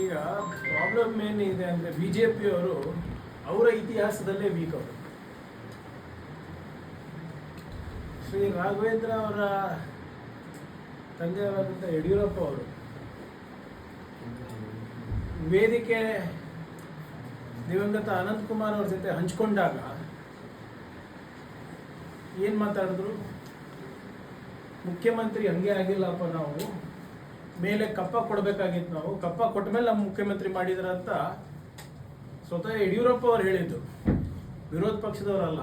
ಈಗ ಪ್ರಾಬ್ಲಮ್ ಏನಿದೆ ಅಂದರೆ ಬಿ ಜೆ ಪಿಯವರು ಅವರ ಇತಿಹಾಸದಲ್ಲೇ ವೀಕ್ ಅವರು. ಶ್ರೀ ರಾಘವೇಂದ್ರ ಅವರ ತಂದೆಯವರಾದಂಥ ಯಡಿಯೂರಪ್ಪ ಅವರು ವೇದಿಕೆ ದಿವಂಗತ ಅನಂತಕುಮಾರ್ ಅವ್ರ ಜೊತೆ ಹಂಚ್ಕೊಂಡಾಗ ಏನು ಮಾತಾಡಿದ್ರು? ಮುಖ್ಯಮಂತ್ರಿ ಹಂಗೆ ಆಗಿಲ್ಲಪ್ಪ ನಾವು. ಮೇಲೆ ಕಪ್ಪ ಕೊಡಬೇಕಾಗಿತ್ತು ನಾವು. ಕಪ್ಪ ಕೊಟ್ಟ ಮೇಲೆ ನಮ್ಮ ಮುಖ್ಯಮಂತ್ರಿ ಮಾಡಿದ್ರ ಅಂತ ಸ್ವತಃ ಯಡಿಯೂರಪ್ಪ ಅವ್ರು ಹೇಳಿದ್ದು. ವಿರೋಧ ಪಕ್ಷದವರಲ್ಲ.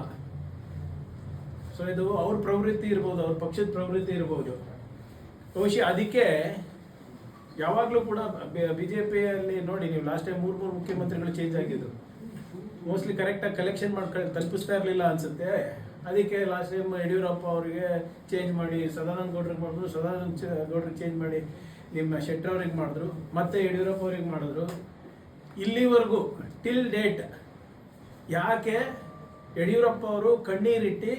ಸೊ ಇದು ಅವ್ರ ಪ್ರವೃತ್ತಿ ಇರ್ಬೋದು, ಅವ್ರ ಪಕ್ಷದ ಪ್ರವೃತ್ತಿ ಇರ್ಬೋದು. ಬಹುಶಃ ಅದಕ್ಕೆ ಯಾವಾಗಲೂ ಕೂಡ ಬಿ ಜೆ ಪಿಯಲ್ಲಿ ನೋಡಿ, ನೀವು ಲಾಸ್ಟ್ ಟೈಮ್ ಮೂರು ಮೂರು ಮುಖ್ಯಮಂತ್ರಿಗಳು ಚೇಂಜ್ ಆಗಿದ್ರು ಮೋಸ್ಟ್ಲಿ ಕರೆಕ್ಟಾಗಿ ಕಲೆಕ್ಷನ್ ಮಾಡ್ಕೊಂಡು ತಲುಪಿಸ್ತಾ ಇರಲಿಲ್ಲ ಅನ್ಸುತ್ತೆ. ಅದಕ್ಕೆ ಲಾಸ್ಟ್ ಟೈಮ್ ಯಡಿಯೂರಪ್ಪ ಅವರಿಗೆ ಚೇಂಜ್ ಮಾಡಿ, ಸದಾನಂದ ಗೌಡ್ರಿಗೆ ಮಾಡಿದ್ರು ಸದಾನಂದ ಗೌಡ್ರಿಗೆ ಚೇಂಜ್ ಮಾಡಿ. ನಿಮ್ಮ ಶೆಟ್ಟರ್ ಅವ್ರಿಗೆ ಮಾಡಿದ್ರು, ಮತ್ತೆ ಯಡಿಯೂರಪ್ಪ ಅವ್ರಿಗೆ ಮಾಡಿದ್ರು, ಇಲ್ಲಿವರೆಗೂ ಟಿಲ್ ಡೇಟ್ ಯಾಕೆ ಯಡಿಯೂರಪ್ಪ ಅವರು ಕಣ್ಣೀರಿಟ್ಟು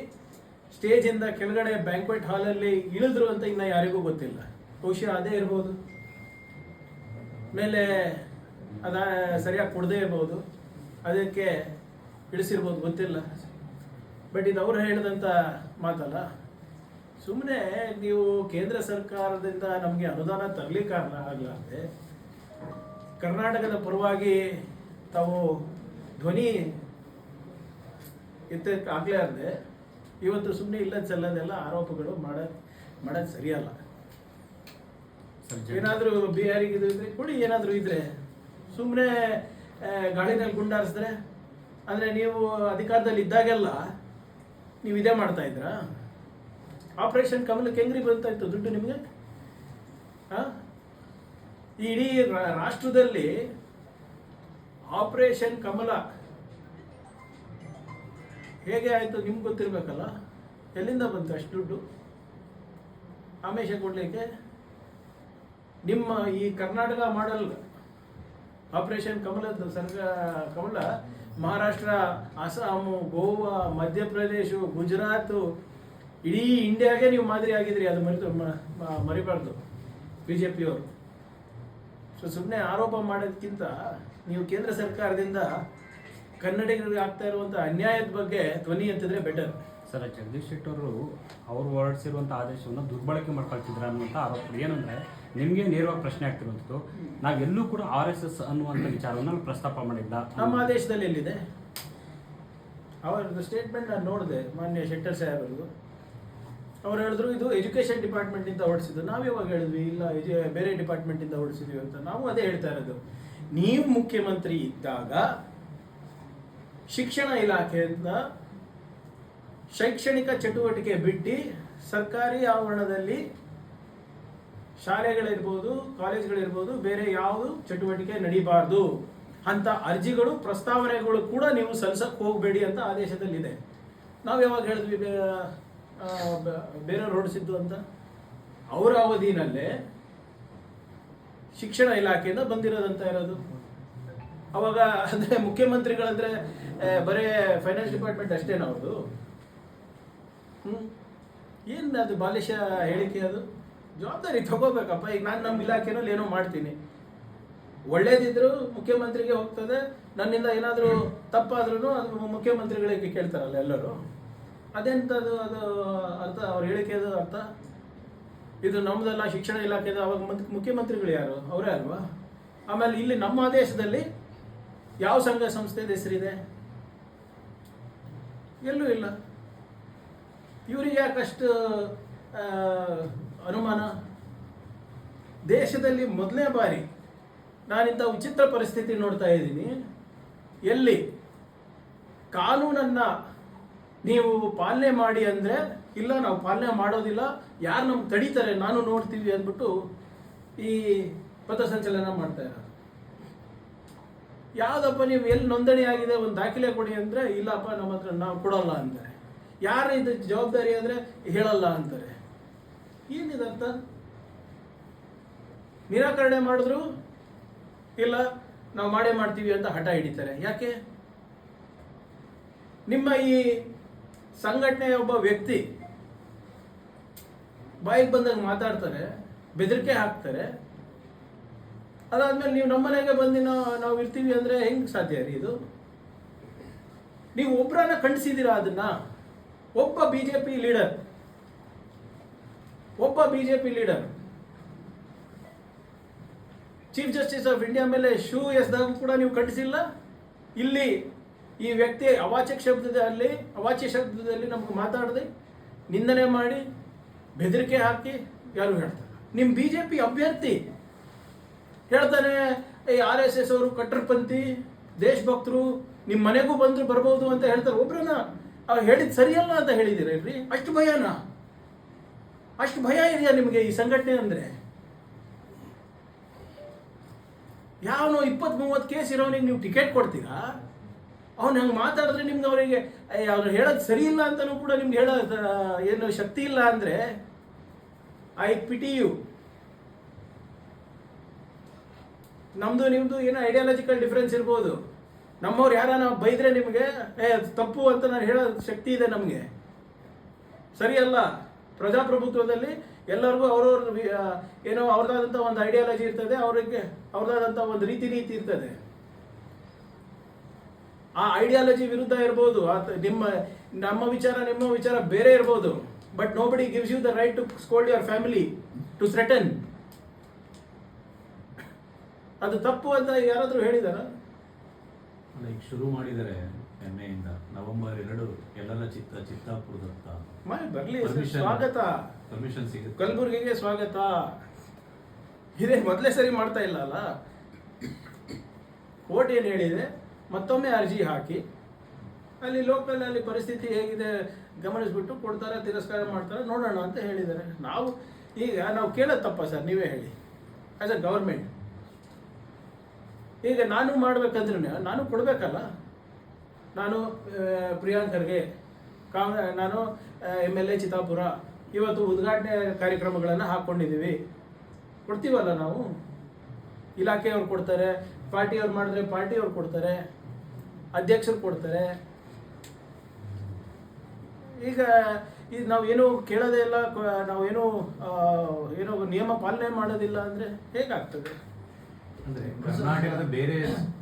ಸ್ಟೇಜಿಂದ ಕೆಳಗಡೆ ಬ್ಯಾಂಕ್ವೆಟ್ ಹಾಲಲ್ಲಿ ಇಳಿದ್ರು ಅಂತ ಇನ್ನು ಯಾರಿಗೂ ಗೊತ್ತಿಲ್ಲ. ಬಹುಶಃ ಅದೇ ಇರ್ಬೋದು. ಮೇಲೆ ಅದ ಸರಿಯಾಗಿ ಕೊಡದೇ ಇರ್ಬೋದು. ಅದಕ್ಕೆ ಇಳಿಸಿರ್ಬೋದು, ಗೊತ್ತಿಲ್ಲ. ಬಟ್ ಇದು ಅವ್ರು ಹೇಳಿದಂಥ ಮಾತಲ್ಲ. ಸುಮ್ಮನೆ ನೀವು ಕೇಂದ್ರ ಸರ್ಕಾರದಿಂದ ನಮಗೆ ಅನುದಾನ ತರಲಿಕ್ಕೆ ಆಗಲಾರ್ದೆ ಕರ್ನಾಟಕದ ಪರವಾಗಿ ತಾವು ಧ್ವನಿ ಆಗಲಾರ್ದೆ ಇವತ್ತು ಸುಮ್ಮನೆ ಇಲ್ಲ ಚೆಲ್ಲದೆಲ್ಲ ಆರೋಪಗಳು ಮಾಡ ಮಾಡೋದು ಸರಿಯಲ್ಲ. ಏನಾದರೂ ಬಿಹಾರಿಗೆ ಇದು ಇದ್ರೆ ಕೊಡಿ ಏನಾದರೂ ಇದ್ರೆ. ಸುಮ್ಮನೆ ಗಾಳಿನಲ್ಲಿ ಗುಂಡಾರಿಸಿದ್ರೆ ಅಂದರೆ ನೀವು ಅಧಿಕಾರದಲ್ಲಿ ಇದ್ದಾಗೆಲ್ಲ ನೀವು ಇದೇ ಮಾಡ್ತಾ ಇದ್ರಾ ಆಪರೇಷನ್ ಕಮಲಕ್ಕೆ ಹೆಂಗ್ರಿ ಬಂತಾ ಇತ್ತು ದುಡ್ಡು ನಿಮಗೆ? ಹಾಂ? ಇಡೀ ರಾಷ್ಟ್ರದಲ್ಲಿ ಆಪರೇಷನ್ ಕಮಲ ಹೇಗೆ ಆಯಿತು ನಿಮ್ಗೆ ಗೊತ್ತಿರಬೇಕಲ್ಲ? ಎಲ್ಲಿಂದ ಬಂತು ಅಷ್ಟು ದುಡ್ಡು? ಆಮೇಶ ಕೊಡಲಿಕ್ಕೆ? ನಿಮ್ಮ ಈ ಕರ್ನಾಟಕ ಮಾಡಲ್ ಆಪರೇಷನ್ ಕಮಲ ಸರ್ಕ ಕಮಲ, ಮಹಾರಾಷ್ಟ್ರ, ಅಸ್ಸಾಮು, ಗೋವಾ, ಮಧ್ಯಪ್ರದೇಶ, ಗುಜರಾತ್ ಇಡೀ ಇಂಡಿಯಾಗೆ ನೀವು ಮಾದರಿ ಆಗಿದ್ರಿ ಅದು ಮರಿತು ಮರಿಬಾರ್ದು ಬಿ ಜೆ ಪಿಯವರು ಸೊ ಸುಮ್ಮನೆ ಆರೋಪ ಮಾಡೋದಕ್ಕಿಂತ ನೀವು ಕೇಂದ್ರ ಸರ್ಕಾರದಿಂದ ಕನ್ನಡಿಗರಿಗೆ ಆಗ್ತಾ ಇರುವಂಥ ಅನ್ಯಾಯದ ಬಗ್ಗೆ ಧ್ವನಿ ಎತ್ತಿದ್ರೆ ಬೆಟರ್ ಸರ್ ಜಗದೀಶ್ ಶೆಟ್ಟರ್ ಅವರು ಅವ್ರು ಹೊರಡಿಸಿರುವಂಥ ಆದೇಶವನ್ನು ದುರ್ಬಳಕೆ ಮಾಡ್ಕೊಳ್ತಿದ್ರ ಅನ್ನುವಂಥ ಆರೋಪ ಏನಂದರೆ ನಿಮಗೆ ನೇರವಾಗಿ ಪ್ರಶ್ನೆ ಆಗ್ತಿರುವಂಥದ್ದು ನಾವೆಲ್ಲೂ ಕೂಡ ಆರ್ ಎಸ್ ಎಸ್ ಅನ್ನುವಂಥ ವಿಚಾರವನ್ನು ಪ್ರಸ್ತಾಪ ಮಾಡಿಲ್ಲ ನಮ್ಮ ಆದೇಶದಲ್ಲಿ ಎಲ್ಲಿದೆ? ಅವರದ್ದು ಸ್ಟೇಟ್ಮೆಂಟ್ ನಾನು ನೋಡಿದೆ ಮಾನ್ಯ ಶೆಟ್ಟರ್ ಸಾಹೇಬರದು ಅವ್ರು ಹೇಳಿದ್ರು, ಇದು ಎಜುಕೇಷನ್ ಡಿಪಾರ್ಟ್ಮೆಂಟಿಂದ ಹೊಡಿಸಿದ್ದು. ನಾವು ಯಾವಾಗ ಹೇಳಿದ್ವಿ, ಇಲ್ಲ ಬೇರೆ ಡಿಪಾರ್ಟ್ಮೆಂಟಿಂದ ಹೊಡಿಸಿದ್ವಿ ಅಂತ. ನಾವು ಅದೇ ಹೇಳ್ತಾ ಇರೋದು. ನೀವು ಮುಖ್ಯಮಂತ್ರಿ ಇದ್ದಾಗ ಶಿಕ್ಷಣ ಇಲಾಖೆಯಿಂದ ಶೈಕ್ಷಣಿಕ ಚಟುವಟಿಕೆ ಬಿಟ್ಟು ಸರ್ಕಾರಿ ಆವರಣದಲ್ಲಿ ಶಾಲೆಗಳಿರ್ಬೋದು, ಕಾಲೇಜ್ಗಳಿರ್ಬೋದು, ಬೇರೆ ಯಾವುದು ಚಟುವಟಿಕೆ ನಡೀಬಾರ್ದು ಅಂತ ಅರ್ಜಿಗಳು, ಪ್ರಸ್ತಾವನೆಗಳು ಕೂಡ ನೀವು ಸಲ್ಸಕ್ಕೆ ಹೋಗಬೇಡಿ ಅಂತ ಆದೇಶದಲ್ಲಿದೆ. ನಾವು ಯಾವಾಗ ಹೇಳಿದ್ವಿ ಬೇರೆಯವ್ರು ಹೊರಡಿಸಿದ್ದು ಅಂತ? ಅವರ ಅವಧಿನಲ್ಲೇ ಶಿಕ್ಷಣ ಇಲಾಖೆಯಿಂದ ಬಂದಿರೋದಂತ ಇರೋದು ಅವಾಗ ಅಂದರೆ ಮುಖ್ಯಮಂತ್ರಿಗಳಂದ್ರೆ ಬರೀ ಫೈನಾನ್ಸ್ ಡಿಪಾರ್ಟ್ಮೆಂಟ್ ಅಷ್ಟೇನ ಅವ್ರದ್ದು ಹ್ಞೂ ಏನು ಅದು ಬಾಲಿಶ ಹೇಳಿಕೆ ಅದು? ಜವಾಬ್ದಾರಿ ತಗೋಬೇಕಪ್ಪ. ಈಗ ನಾನು ನಮ್ಮ ಇಲಾಖೆನಲ್ಲಿ ಏನೋ ಮಾಡ್ತೀನಿ. ಒಳ್ಳೇದಿದ್ರು ಮುಖ್ಯಮಂತ್ರಿಗೆ ಹೋಗ್ತದೆ. ನನ್ನಿಂದ ಏನಾದರೂ ತಪ್ಪಾದ್ರೂ ಅದು ಮುಖ್ಯಮಂತ್ರಿಗಳಿಗೆ ಕೇಳ್ತಾರಲ್ಲ ಎಲ್ಲರೂ. ಅದೆಂಥದ್ದು ಅದು ಅರ್ಥ, ಅವ್ರ ಹೇಳಿಕೆದು ಅರ್ಥ? ಇದು ನಮ್ಮದೆಲ್ಲ ಶಿಕ್ಷಣ ಇಲಾಖೆದು ಅವಾಗ ಮಂತ್- ಮುಖ್ಯಮಂತ್ರಿಗಳು ಯಾರು? ಅವರೇ ಅಲ್ವಾ? ಆಮೇಲೆ ಇಲ್ಲಿ ನಮ್ಮ ದೇಶದಲ್ಲಿ ಯಾವ ಸಂಘ ಸಂಸ್ಥೆದ ಹೆಸರಿದೆ ಎಲ್ಲೂ ಇಲ್ಲ. ಇವ್ರಿಗೆ ಯಾಕಷ್ಟು ಅನುಮಾನ? ದೇಶದಲ್ಲಿ ಮೊದಲನೇ ಬಾರಿ ನಾನಿಂಥ ವಿಚಿತ್ರ ಪರಿಸ್ಥಿತಿ ನೋಡ್ತಾ ಇದ್ದೀನಿ. ಎಲ್ಲಿ? ಕಾನೂನನ್ನ ನೀವು ಪಾಲನೆ ಮಾಡಿ ಅಂದರೆ, ಇಲ್ಲ, ನಾವು ಪಾಲನೆ ಮಾಡೋದಿಲ್ಲ, ಯಾರು ನಮ್ಗೆ ತಡೀತಾರೆ, ನಾನು ನೋಡ್ತೀವಿ ಅಂದ್ಬಿಟ್ಟು ಈ ಪಥಸಂಚಲನ ಮಾಡ್ತಾ ಇರೋದು. ಯಾವುದಪ್ಪ ನೀವು ಎಲ್ಲಿ ನೋಂದಣಿ ಆಗಿದೆ, ಒಂದು ದಾಖಲೆ ಕೊಡಿ ಅಂದರೆ, ಇಲ್ಲಪ್ಪ, ನಮ್ಮ ಹತ್ರ ನಾವು ಕೊಡೋಲ್ಲ ಅಂತಾರೆ. ಯಾರು ಇದು ಜವಾಬ್ದಾರಿ ಅಂದರೆ, ಹೇಳಲ್ಲ ಅಂತಾರೆ. ಏನಿದರ್ಥ ನಿರಾಕರಣೆ ಮಾಡಿದ್ರು, ಇಲ್ಲ, ನಾವು ಮಾಡೇ ಮಾಡ್ತೀವಿ ಅಂತ ಹಠ ಹಿಡಿತಾರೆ. ಯಾಕೆ? ನಿಮ್ಮ ಈ ಸಂಘಟನೆಯ ಒಬ್ಬ ವ್ಯಕ್ತಿ ಬಾಯಿಗೆ ಬಂದಾಗ ಮಾತಾಡ್ತಾರೆ, ಬೆದರಿಕೆ ಹಾಕ್ತಾರೆ. ಅದಾದ್ಮೇಲೆ ನೀವು ನಮ್ಮ ಮನೆಗೆ ಬಂದು ನಾವು ನಾವು ಇರ್ತೀವಿ ಅಂದ್ರೆ ಹೆಂಗ್ ಸಾಧ್ಯ ರೀ ಇದು? ನೀವು ಒಬ್ಬರನ್ನ ಖಂಡಿಸಿದ್ದೀರಾ ಅದನ್ನ? ಒಬ್ಬ ಬಿಜೆಪಿ ಲೀಡರ್ ಒಬ್ಬ BJP leader chief justice of India ಮೇಲೆ ಶೂ ಎಸ್ದಾಗ ಕೂಡ ನೀವು ಖಂಡಿಸಿಲ್ಲ? ಇಲ್ಲಿ ಈ ವ್ಯಕ್ತಿ ಅವಾಚ್ಯ ಶಬ್ದದಲ್ಲಿ ಅವಾಚ್ಯ ಶಬ್ದದಲ್ಲಿ ನಮ್ಗೆ ಮಾತಾಡದೆ ನಿಂದನೆ ಮಾಡಿ ಬೆದರಿಕೆ ಹಾಕಿ ಯಾರು ಹೇಳ್ತಾರೆ? ನಿಮ್ಮ ಬಿ ಜೆ ಪಿ ಅಭ್ಯರ್ಥಿ ಹೇಳ್ತಾನೆ ಈ ಆರ್ ಎಸ್ ಎಸ್ ಅವರು ಕಟ್ಟರ್ಪಂಥಿ, ದೇಶಭಕ್ತರು ನಿಮ್ಮ ಮನೆಗೂ ಬಂದ್ರು ಬರ್ಬೋದು ಅಂತ ಹೇಳ್ತಾರೆ. ಒಬ್ರನ್ನ ಅವ್ರು ಹೇಳಿದ್ ಸರಿಯಲ್ಲ ಅಂತ ಹೇಳಿದಿರೇನ್ರಿ ಅಷ್ಟು ಭಯನಾ? ಅಷ್ಟು ಭಯ ಇದೆಯಾ ನಿಮಗೆ ಈ ಸಂಘಟನೆ ಅಂದರೆ? ಯಾವನೋ ಇಪ್ಪತ್ತು ಮೂವತ್ತು ಕೇಸ್ ಇರೋನಿಗೆ ನೀವು ಟಿಕೆಟ್ ಕೊಡ್ತೀರಾ? ಅವ್ನು ಹಂಗೆ ಮಾತಾಡಿದ್ರೆ ನಿಮ್ಗೆ ಅವರಿಗೆ ಅವ್ರು ಹೇಳೋದು ಸರಿ ಇಲ್ಲ ಅಂತಲೂ ಕೂಡ ನಿಮ್ಗೆ ಹೇಳೋ ಏನು ಶಕ್ತಿ ಇಲ್ಲ ಅಂದರೆ ಐ ಪಿಟಿ ಯು ನಮ್ಮದು ನಿಮ್ಮದು ಏನೋ ಐಡಿಯಾಲಜಿಕಲ್ ಡಿಫ್ರೆನ್ಸ್ ಇರ್ಬೋದು. ನಮ್ಮವ್ರು ಯಾರನ್ನ ಬೈದ್ರೆ ನಿಮಗೆ, ಏ ತಪ್ಪು ಅಂತ ನಾನು ಹೇಳೋ ಶಕ್ತಿ ಇದೆ ನಮಗೆ. ಸರಿಯಲ್ಲ ಪ್ರಜಾಪ್ರಭುತ್ವದಲ್ಲಿ ಎಲ್ಲರಿಗೂ ಅವ್ರವ್ರ ಏನೋ ಅವ್ರದಾದಂಥ ಒಂದು ಐಡಿಯಾಲಜಿ ಇರ್ತದೆ, ಅವರಿಗೆ ಅವ್ರದ್ದಾದಂಥ ಒಂದು ರೀತಿ ನೀತಿ ಇರ್ತದೆ. ಆ ಐಡಿಯಾಲಜಿ ವಿರುದ್ಧ ಇರ್ಬೋದು ನಿಮ್ಮ ನಮ್ಮ ವಿಚಾರ ನಿಮ್ಮ ವಿಚಾರ ಬೇರೆ ಇರ್ಬೋದು but nobody gives you the right to scold your family to threaten ಅದು ತಪ್ಪು ಅಂತ ಯಾರಾದರೂ ಹೇಳಿದಾರ? ಲೈಕ್ ಈಗ ಶುರು ಮಾಡಿದರೆ ನಿನ್ನೆಯಿಂದ ನವೆಂಬರ್ ಎರಡು ಎಲ್ಲರ ಚಿತ್ತ ಚಿತ್ತಾಪುರದತ್ತ. ಮೈ ಬರಲಿ ಸ್ವಾಗತ. ಪರ್ಮಿಷನ್ ಸಿಗುತ್ತೆ. ಕಲಬುರಗಿಗೆ ಸ್ವಾಗತ. ಇದೇ ಮೊದಲೇ ಸರಿ ಮಾಡ್ತಾ ಇಲ್ಲ ಅಲ್ಲ? ಕೋರ್ಟ್ ಏನು ಹೇಳಿದೆ? ಮತ್ತೊಮ್ಮೆ ಅರ್ಜಿ ಹಾಕಿ, ಅಲ್ಲಿ ಲೋಕಲ್ ಅಲ್ಲಿ ಪರಿಸ್ಥಿತಿ ಹೇಗಿದೆ ಗಮನಿಸ್ಬಿಟ್ಟು ಕೊಡ್ತಾರೆ, ತಿರಸ್ಕಾರ ಮಾಡ್ತಾರೆ, ನೋಡೋಣ ಅಂತ ಹೇಳಿದ್ದಾರೆ. ನಾವು ಈಗ ನಾವು ಕೇಳೋದು ತಪ್ಪ ಸರ್? ನೀವೇ ಹೇಳಿ. ಆಸ್ ಅ ಗೌರ್ಮೆಂಟ್ ಈಗ ನಾನು ಮಾಡಬೇಕಂದ್ರೆ ನಾನು ಕೊಡಬೇಕಲ್ಲ? ನಾನು ಪ್ರಿಯಾಂಕರ್ಗೆ ಪ್ರಿಯಾಂಕ್ ಖರ್ಗೆ ನಾನು ಎಂ ಎಲ್ ಎ ಚಿತ್ತಾಪುರ, ಇವತ್ತು ಉದ್ಘಾಟನೆ ಕಾರ್ಯಕ್ರಮಗಳನ್ನು ಹಾಕ್ಕೊಂಡಿದ್ದೀವಿ ಕೊಡ್ತೀವಲ್ಲ ನಾವು? ಇಲಾಖೆಯವ್ರು ಕೊಡ್ತಾರೆ, ಪಾರ್ಟಿಯವ್ರು ಮಾಡಿದ್ರೆ ಪಾರ್ಟಿಯವ್ರು ಕೊಡ್ತಾರೆ. ಅಧ್ಯಕ್ಷರು ಕೊಡ್ತಾರೆ. ಈಗ ಇದು ಏನು ಕೇಳೋದೇ ಇಲ್ಲ ನಾವೇನು ಏನೋ ನಿಯಮ ಪಾಲನೆ ಮಾಡೋದಿಲ್ಲ ಅಂದರೆ ಹೇಗಾಗ್ತದೆ? ಅಂದ್ರೆ ಕರ್ನಾಟಕದ ಬೇರೆ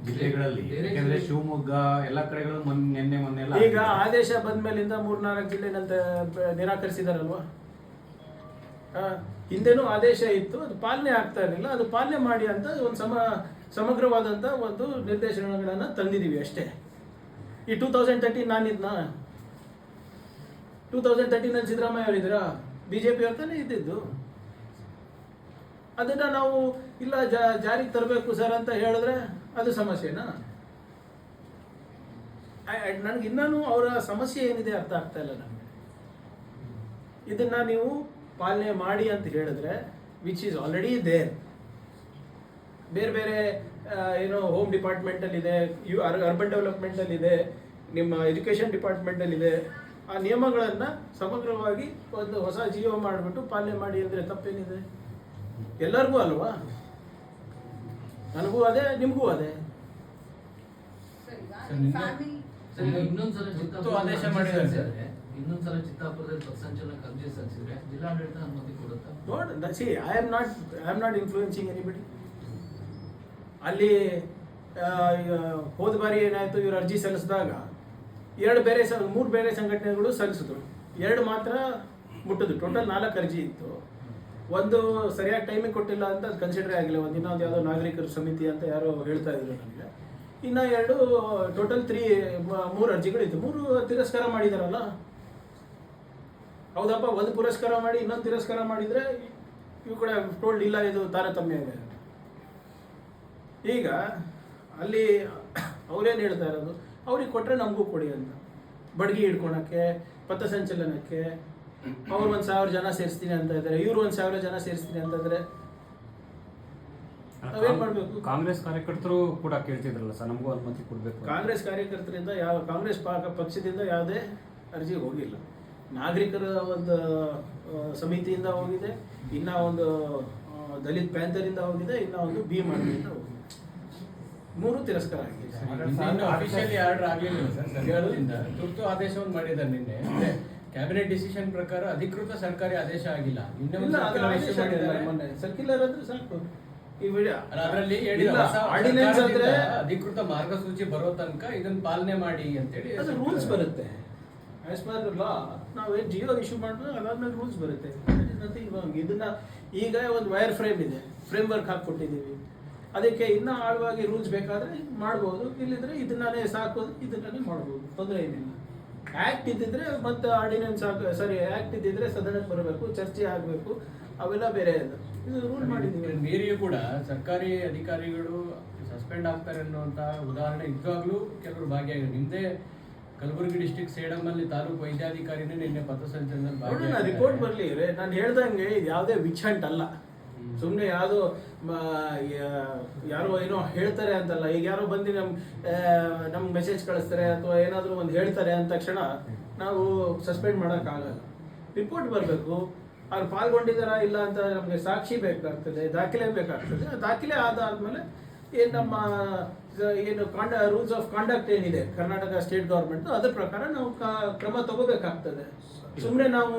ಜಿಲ್ಲೆಗಳಲ್ಲಿ ಯಾಕಂದ್ರೆ ಶಿವಮೊಗ್ಗ ಎಲ್ಲ ಕಡೆಗಳು ಮೊನ್ನೆ ನಿನ್ನೆ ಮೊನ್ನೆ ಎಲ್ಲ ಈಗ ಆದೇಶ ಬಂದ ಮೇಲಿಂದ ಮೂರ್ನಾಲ್ಕು ಜಿಲ್ಲೆ ನಂತರ ನಿರಾಕರಿಸಿದಾರಲ್ವಾ? ಹಿಂದೆನೂ ಆದೇಶ ಇತ್ತು ಅದು ಪಾಲನೆ ಆಗ್ತಾ ಇರಲಿಲ್ಲ ಅದು ಪಾಲನೆ ಮಾಡಿ ಅಂತ ಒಂದು ಸಮ ಸಮಗ್ರವಾದಂಥ ಒಂದು ನಿರ್ದೇಶನಗಳನ್ನು ತಂದಿದ್ದೀವಿ ಅಷ್ಟೇ. ಈ ಟೂ ತೌಸಂಡ್ ತರ್ಟೀನ್ ನಾನಿದ್ನ ಟೂ ತೌಸಂಡ್ ತರ್ಟೀನಲ್ಲಿ ಸಿದ್ದರಾಮಯ್ಯ ಅವರಿದ್ರಾ ಬಿ ಜೆ ಪಿ ಅವ್ರ ತಾನೇ ಇದ್ದಿದ್ದು. ಅದನ್ನ ನಾವು, ಇಲ್ಲ ಜಾರಿಗೆ ತರಬೇಕು ಸರ್ ಅಂತ ಹೇಳಿದ್ರೆ ಅದು ಸಮಸ್ಯೆನಾ? ನನಗೆ ಇನ್ನೂ ಅವರ ಸಮಸ್ಯೆ ಏನಿದೆ ಅರ್ಥ ಆಗ್ತಾ ಇಲ್ಲ ನನಗೆ. ಇದನ್ನ ನೀವು ಪಾಲನೆ ಮಾಡಿ ಅಂತ ಹೇಳಿದ್ರೆ ವಿಚ್ ಈಸ್ ಆಲ್ರೆಡಿ ದೇರ್ ಬೇರೆ ಬೇರೆ ಏನೋ ಹೋಮ್ ಡಿಪಾರ್ಟ್ಮೆಂಟಲ್ಲಿದೆ ಯು ಅರ್ಬನ್ ಡೆವಲಪ್ಮೆಂಟಲ್ಲಿದೆ ನಿಮ್ಮ ಎಜುಕೇಷನ್ ಡಿಪಾರ್ಟ್ಮೆಂಟಲ್ಲಿದೆ ಆ ನಿಯಮಗಳನ್ನು ಸಮಗ್ರವಾಗಿ ಒಂದು ಹೊಸ ಜೀವ ಮಾಡಿಬಿಟ್ಟು ಪಾಲನೆ ಮಾಡಿ ಅಂದರೆ ತಪ್ಪೇನಿದೆ? ಎಲ್ಲರಿಗೂ ಅಲ್ವಾ? ನನಗೂ ಅದೇ ನಿಮಗೂ ಅದೇ. ಇನ್ನೊಂದ್ಸಲ ಆದೇಶ ಅರ್ಜಿ ಮಾಡಿದ್ದಾರೆ. ಸರ್. ಸಲ್ಲಿಸಿದ್ರೆ, ಇನ್ನೊಂದ್ಸಲ ಚಿತ್ತಾಪುರದಲ್ಲಿ ಪಥಸಂಚಲನಕ್ಕೆ ಅರ್ಜಿ ಸಲ್ಲಿಸಿದ್ರೆ ಜಿಲ್ಲಾಡಳಿತ ಅನುಮತಿ ಕೊಡುತ್ತಾ? ನೋಡಿ see I am not I am not influencing anybody ಅಲ್ಲಿ ಹೋದ ಬಾರಿ ಏನಾಯ್ತು? ಇವರು ಅರ್ಜಿ ಸಲ್ಲಿಸಿದಾಗ ಎರಡು ಬೇರೆ ಸ, ಮೂರು ಬೇರೆ ಸಂಘಟನೆಗಳು ಸಲ್ಲಿಸಿದ್ರು. ಎರಡು ಮಾತ್ರ ಮುಟ್ಟಿದ್ರು ಟೋಟಲ್ ನಾಲ್ಕು ಅರ್ಜಿ ಇತ್ತು. ಒಂದು ಸರಿಯಾಗಿ ಟೈಮಿಗೆ ಕೊಟ್ಟಿಲ್ಲ ಅಂತ ಅದು ಕನ್ಸಿಡರ್ ಆಗಿಲ್ಲ. ಒಂದು ಇನ್ನೊಂದು ಯಾವುದೋ ನಾಗರಿಕರ ಸಮಿತಿ ಅಂತ ಯಾರೋ ಹೇಳ್ತಾ ಇದ್ರು ನನಗೆ. ಇನ್ನು ಎರಡು ಟೋಟಲ್ ತ್ರೀ ಮೂರು ಅರ್ಜಿಗಳಿತ್ತು ಮೂರು ತಿರಸ್ಕಾರ ಮಾಡಿದಾರಲ್ಲ? ಹೌದಪ್ಪ, ಒಂದು ಪುರಸ್ಕಾರ ಮಾಡಿ, ಇನ್ನೊಂದು ತಿರಸ್ಕಾರ ಮಾಡಿದರೆ ಇವು ಕೂಡ ಟೋಲ್ಡ್ ಇಲ್ಲ, ಇದು ತಾರತಮ್ಯ ಇದೆ ಈಗ ಅಲ್ಲಿ ಅವ್ರೇನು ಹೇಳ್ತಾ ಇರೋದು? ಅವ್ರಿಗೆ ಕೊಟ್ಟರೆ ನಮಗೂ ಕೊಡಿ ಅಂತ. ಬಡ್ಗಿ ಹಿಡ್ಕೊಳಕ್ಕೆ ಪಥಸಂಚಲನಕ್ಕೆ ಅವ್ರು ಒಂದು ಸಾವಿರ ಜನ ಸೇರಿಸ್ತೀನಿ ಅಂತ ಇದ್ದಾರೆ ಇವ್ರು ಒಂದು ಸಾವಿರ ಜನ ಸೇರಿಸ್ತೀನಿ ಅಂತ ಇದ್ದಾರೆ ನಾವೇನ್ ಮಾಡ್ಬೇಕು? ಕಾಂಗ್ರೆಸ್ ಕಾರ್ಯಕರ್ತರು ಕೂಡ ಕೇಳ್ತಿದ್ರಲ್ಲ ಸರ್ ನಮಗೂ ಅನುಮತಿ ಕೊಡಬೇಕು ಕಾಂಗ್ರೆಸ್ ಕಾರ್ಯಕರ್ತರಿಂದ ಯಾವ ಕಾಂಗ್ರೆಸ್ ಪಕ್ಷದಿಂದ ಯಾವುದೇ ಅರ್ಜಿ ಹೋಗಿಲ್ಲ. ನಾಗರಿಕರ ಒಂದು ಸಮಿತಿಯಿಂದ ಹೋಗಿದೆ ಇನ್ನ ಒಂದು ದಲಿತ್ ಪ್ಯಾಂಥರಿಂದ ಹೋಗಿದೆ ಇನ್ನ ಒಂದು ಬಿ ಮಾಡಿಯಿಂದ ಹೋಗಿದೆ ಮೂರು ತಿರಸ್ಕಾರ ಆಗಿದೆ ಅಫಿಷಿಯಲಿ ಆರ್ಡರ್ ಆಗಲಿಲ್ಲ ಸರ್? ಸರ್ಕಾರದಿಂದ ತುರ್ತು ಆದೇಶವನ್ನು ಮಾಡಿದ್ದಾರೆ ನಿನ್ನೆ. ಕ್ಯಾಬಿನೆಟ್ ಡಿಸಿಷನ್ ಪ್ರಕಾರ ಅಧಿಕೃತ ಸರ್ಕಾರಿ ಆದೇಶ ಆಗಿಲ್ಲ. ಸರ್ಕ್ಯುಲರ್ ಅಂದ್ರೆ ಸಾಕು. ಅದ್ರಲ್ಲಿ ಆರ್ಡಿನೆನ್ಸ್ ಅಂದ್ರೆ ಅಧಿಕೃತ ಮಾರ್ಗಸೂಚಿ ಬರೋ ತನಕ ಇದನ್ನ ಪಾಲನೆ ಮಾಡಿ ಅಂತೇಳಿ ಅದು ರೂಲ್ಸ್ ಬರುತ್ತೆ. ಆಸ್ ಪರ್ ಲಾ ನಾವು ಜಿಯೋ ಇಶ್ಯೂ ಮಾಡಿದ್ರೆ ಅದಾದ್ಮೇಲೆ ರೂಲ್ಸ್ ಬರುತ್ತೆ. ಇದನ್ನ ಈಗ ಒಂದು ವೈರ್ ಫ್ರೇಮ್ ಇದೆ. ಫ್ರೇಮ್ ವರ್ಕ್ ಹಾಕ್ಕೊಟ್ಟಿದ್ದೀವಿ. ಅದಕ್ಕೆ ಇನ್ನೂ ಆಳವಾಗಿ ರೂಲ್ಸ್ ಬೇಕಾದ್ರೆ ಮಾಡ್ಬೋದು. ಇಲ್ಲಿದ್ರೆ ಇದನ್ನೇ ಸಾಕು ಇದನ್ನೇ ಮಾಡ್ಬೋದು. ತೊಂದರೆ ಏನಿಲ್ಲ. ಆ್ಯಕ್ಟ್ ಇದ್ದಿದ್ರೆ ಮತ್ತೆ ಆರ್ಡಿನೆನ್ಸ್ ಹಾಕ ಸಾರಿ ಆ್ಯಕ್ಟ್ ಇದ್ದಿದ್ರೆ ಸದನಕ್ಕೆ ಬರಬೇಕು ಚರ್ಚೆ ಆಗಬೇಕು. ಅವೆಲ್ಲ ಬೇರೆ ಅದು ಇದು ರೂಲ್ ಮಾಡಿದ್ದೀವಿ. ಬೇರೆಯೂ ಕೂಡ ಸರ್ಕಾರಿ ಅಧಿಕಾರಿಗಳು ಸಸ್ಪೆಂಡ್ ಆಗ್ತಾರೆ ಅನ್ನುವಂಥ ಉದಾಹರಣೆ ಇದ್ದಾಗಲೂ ಕೆಲವರು ಭಾಗಿಯಾಗಿದ್ದಾರೆ ನಿಮ್ಮದೇ ಕಲಬುರಗಿ ಡಿಸ್ಟಿಕ್ ಸೇಡಮಲ್ಲಿ ತಾಲೂಕು ವೈದ್ಯಾಧಿಕಾರಿನೇ ನಿನ್ನೆ ಪತ್ರ ನೋಡೋಣ ಭಾಗಿಯಾಗಿದ್ದಾರೆ. ರಿಪೋರ್ಟ್ ಬರಲಿ. ನಾನು ಹೇಳ್ದಂಗೆ ಇದು ಯಾವುದೇ ವಿಚಂಟ್ ಅಲ್ಲ. ಸುಮ್ಮನೆ ಯಾವುದೋ ಯಾರೋ ಏನೋ ಹೇಳ್ತಾರೆ ಅಂತಲ್ಲ, ಈಗ ಯಾರೋ ಬಂದು ನಮ್ಮ ನಮ್ಗೆ ಮೆಸೇಜ್ ಕಳಿಸ್ತಾರೆ ಅಥವಾ ಏನಾದರೂ ಒಂದು ಹೇಳ್ತಾರೆ ಅಂದ ತಕ್ಷಣ ನಾವು ಸಸ್ಪೆಂಡ್ ಮಾಡೋಕ್ಕಾಗಲ್ಲ. ರಿಪೋರ್ಟ್ ಬರಬೇಕು. ಅವ್ರು ಪಾಲ್ಗೊಂಡಿದ್ದಾರಾ ಇಲ್ಲ ಅಂತ ನಮಗೆ ಸಾಕ್ಷಿ ಬೇಕಾಗ್ತದೆ, ದಾಖಲೆ ಬೇಕಾಗ್ತದೆ. ದಾಖಲೆ ಆದಾದ್ಮೇಲೆ ಏನು ನಮ್ಮ ಏನು ಕಾಂಡ ರೂಲ್ಸ್ ಆಫ್ ಕಾಂಡಕ್ಟ್ ಏನಿದೆ, ಕರ್ನಾಟಕ ಸ್ಟೇಟ್ ಗೌರ್ಮೆಂಟ್ ಅದ್ರ ಪ್ರಕಾರ ನಾವು ಕ್ರಮ ತಗೋಬೇಕಾಗ್ತದೆ. ಸುಮ್ಮನೆ ನಾವು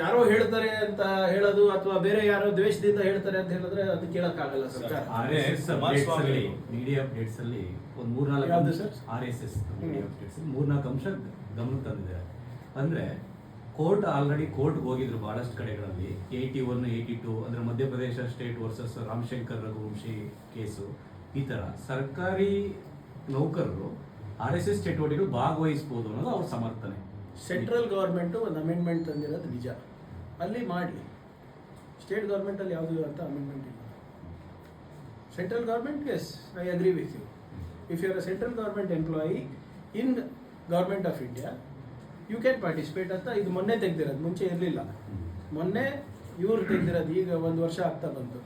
ಯಾರೋ ಹೇಳ್ತಾರೆ ಅಂತ ಹೇಳೋದು ಅಥವಾ ಬೇರೆ ಯಾರೋ ದ್ವೇಷದಿಂದ ಹೇಳ್ತಾರೆ ಅಂತ ಹೇಳಿದ್ರೆ ಅದು ಕೇಳಕ್ಕಾಗಲ್ಲ ಸರ್ಕಾರ ಮೀಡಿಯಾ ಅಪ್ಡೇಟ್ಸ್ ಅಲ್ಲಿ ಒಂದು ಮೂರ್ನಾಲ್ಕು? R S S media updates ಮೂರ್ನಾಲ್ಕು ಅಂಶ ಗಮನ ತಂದಿದೆ ಅಂದ್ರೆ ಕೋರ್ಟ್ ಆಲ್ರೆಡಿ ಕೋರ್ಟ್ ಹೋಗಿದ್ರು ಬಹಳಷ್ಟು ಕಡೆಗಳಲ್ಲಿ. ಏಯ್ಟಿ ಒನ್ ಏಯ್ಟಿ ಟು ಅಂದ್ರೆ Madhya Pradesh state versus Ramashankar Raghuvanshi case ಈ ತರ. ಸರ್ಕಾರಿ ನೌಕರರು ಆರ್ ಎಸ್ ಎಸ್ ಚಟುವಟಿಕೆಗಳು ಭಾಗವಹಿಸಬಹುದು ಅನ್ನೋದು ಅವ್ರ ಸಮರ್ಥನೆ. ಸೆಂಟ್ರಲ್ ಗೌರ್ಮೆಂಟು ಒಂದು ಅಮೆಂಡ್ಮೆಂಟ್ ತಂದಿರೋದು ನಿಜ. ಅಲ್ಲಿ ಮಾಡಿ ಸ್ಟೇಟ್ ಗೌರ್ಮೆಂಟಲ್ಲಿ ಯಾವುದು ಅಂತ ಅಮೆಂಡ್ಮೆಂಟ್ ಇಲ್ಲ. Central government yes I agree with you if you are a central government employee in government of India you can participate ಅಂತ ಇದು ಮೊನ್ನೆ ತೆಗ್ದಿರೋದು ಮುಂಚೆ ಇರಲಿಲ್ಲ. ಮೊನ್ನೆ ಇವ್ರು ತೆಗ್ದಿರೋದು ಈಗ ಒಂದು ವರ್ಷ ಆಗ್ತಾ ಬಂತು.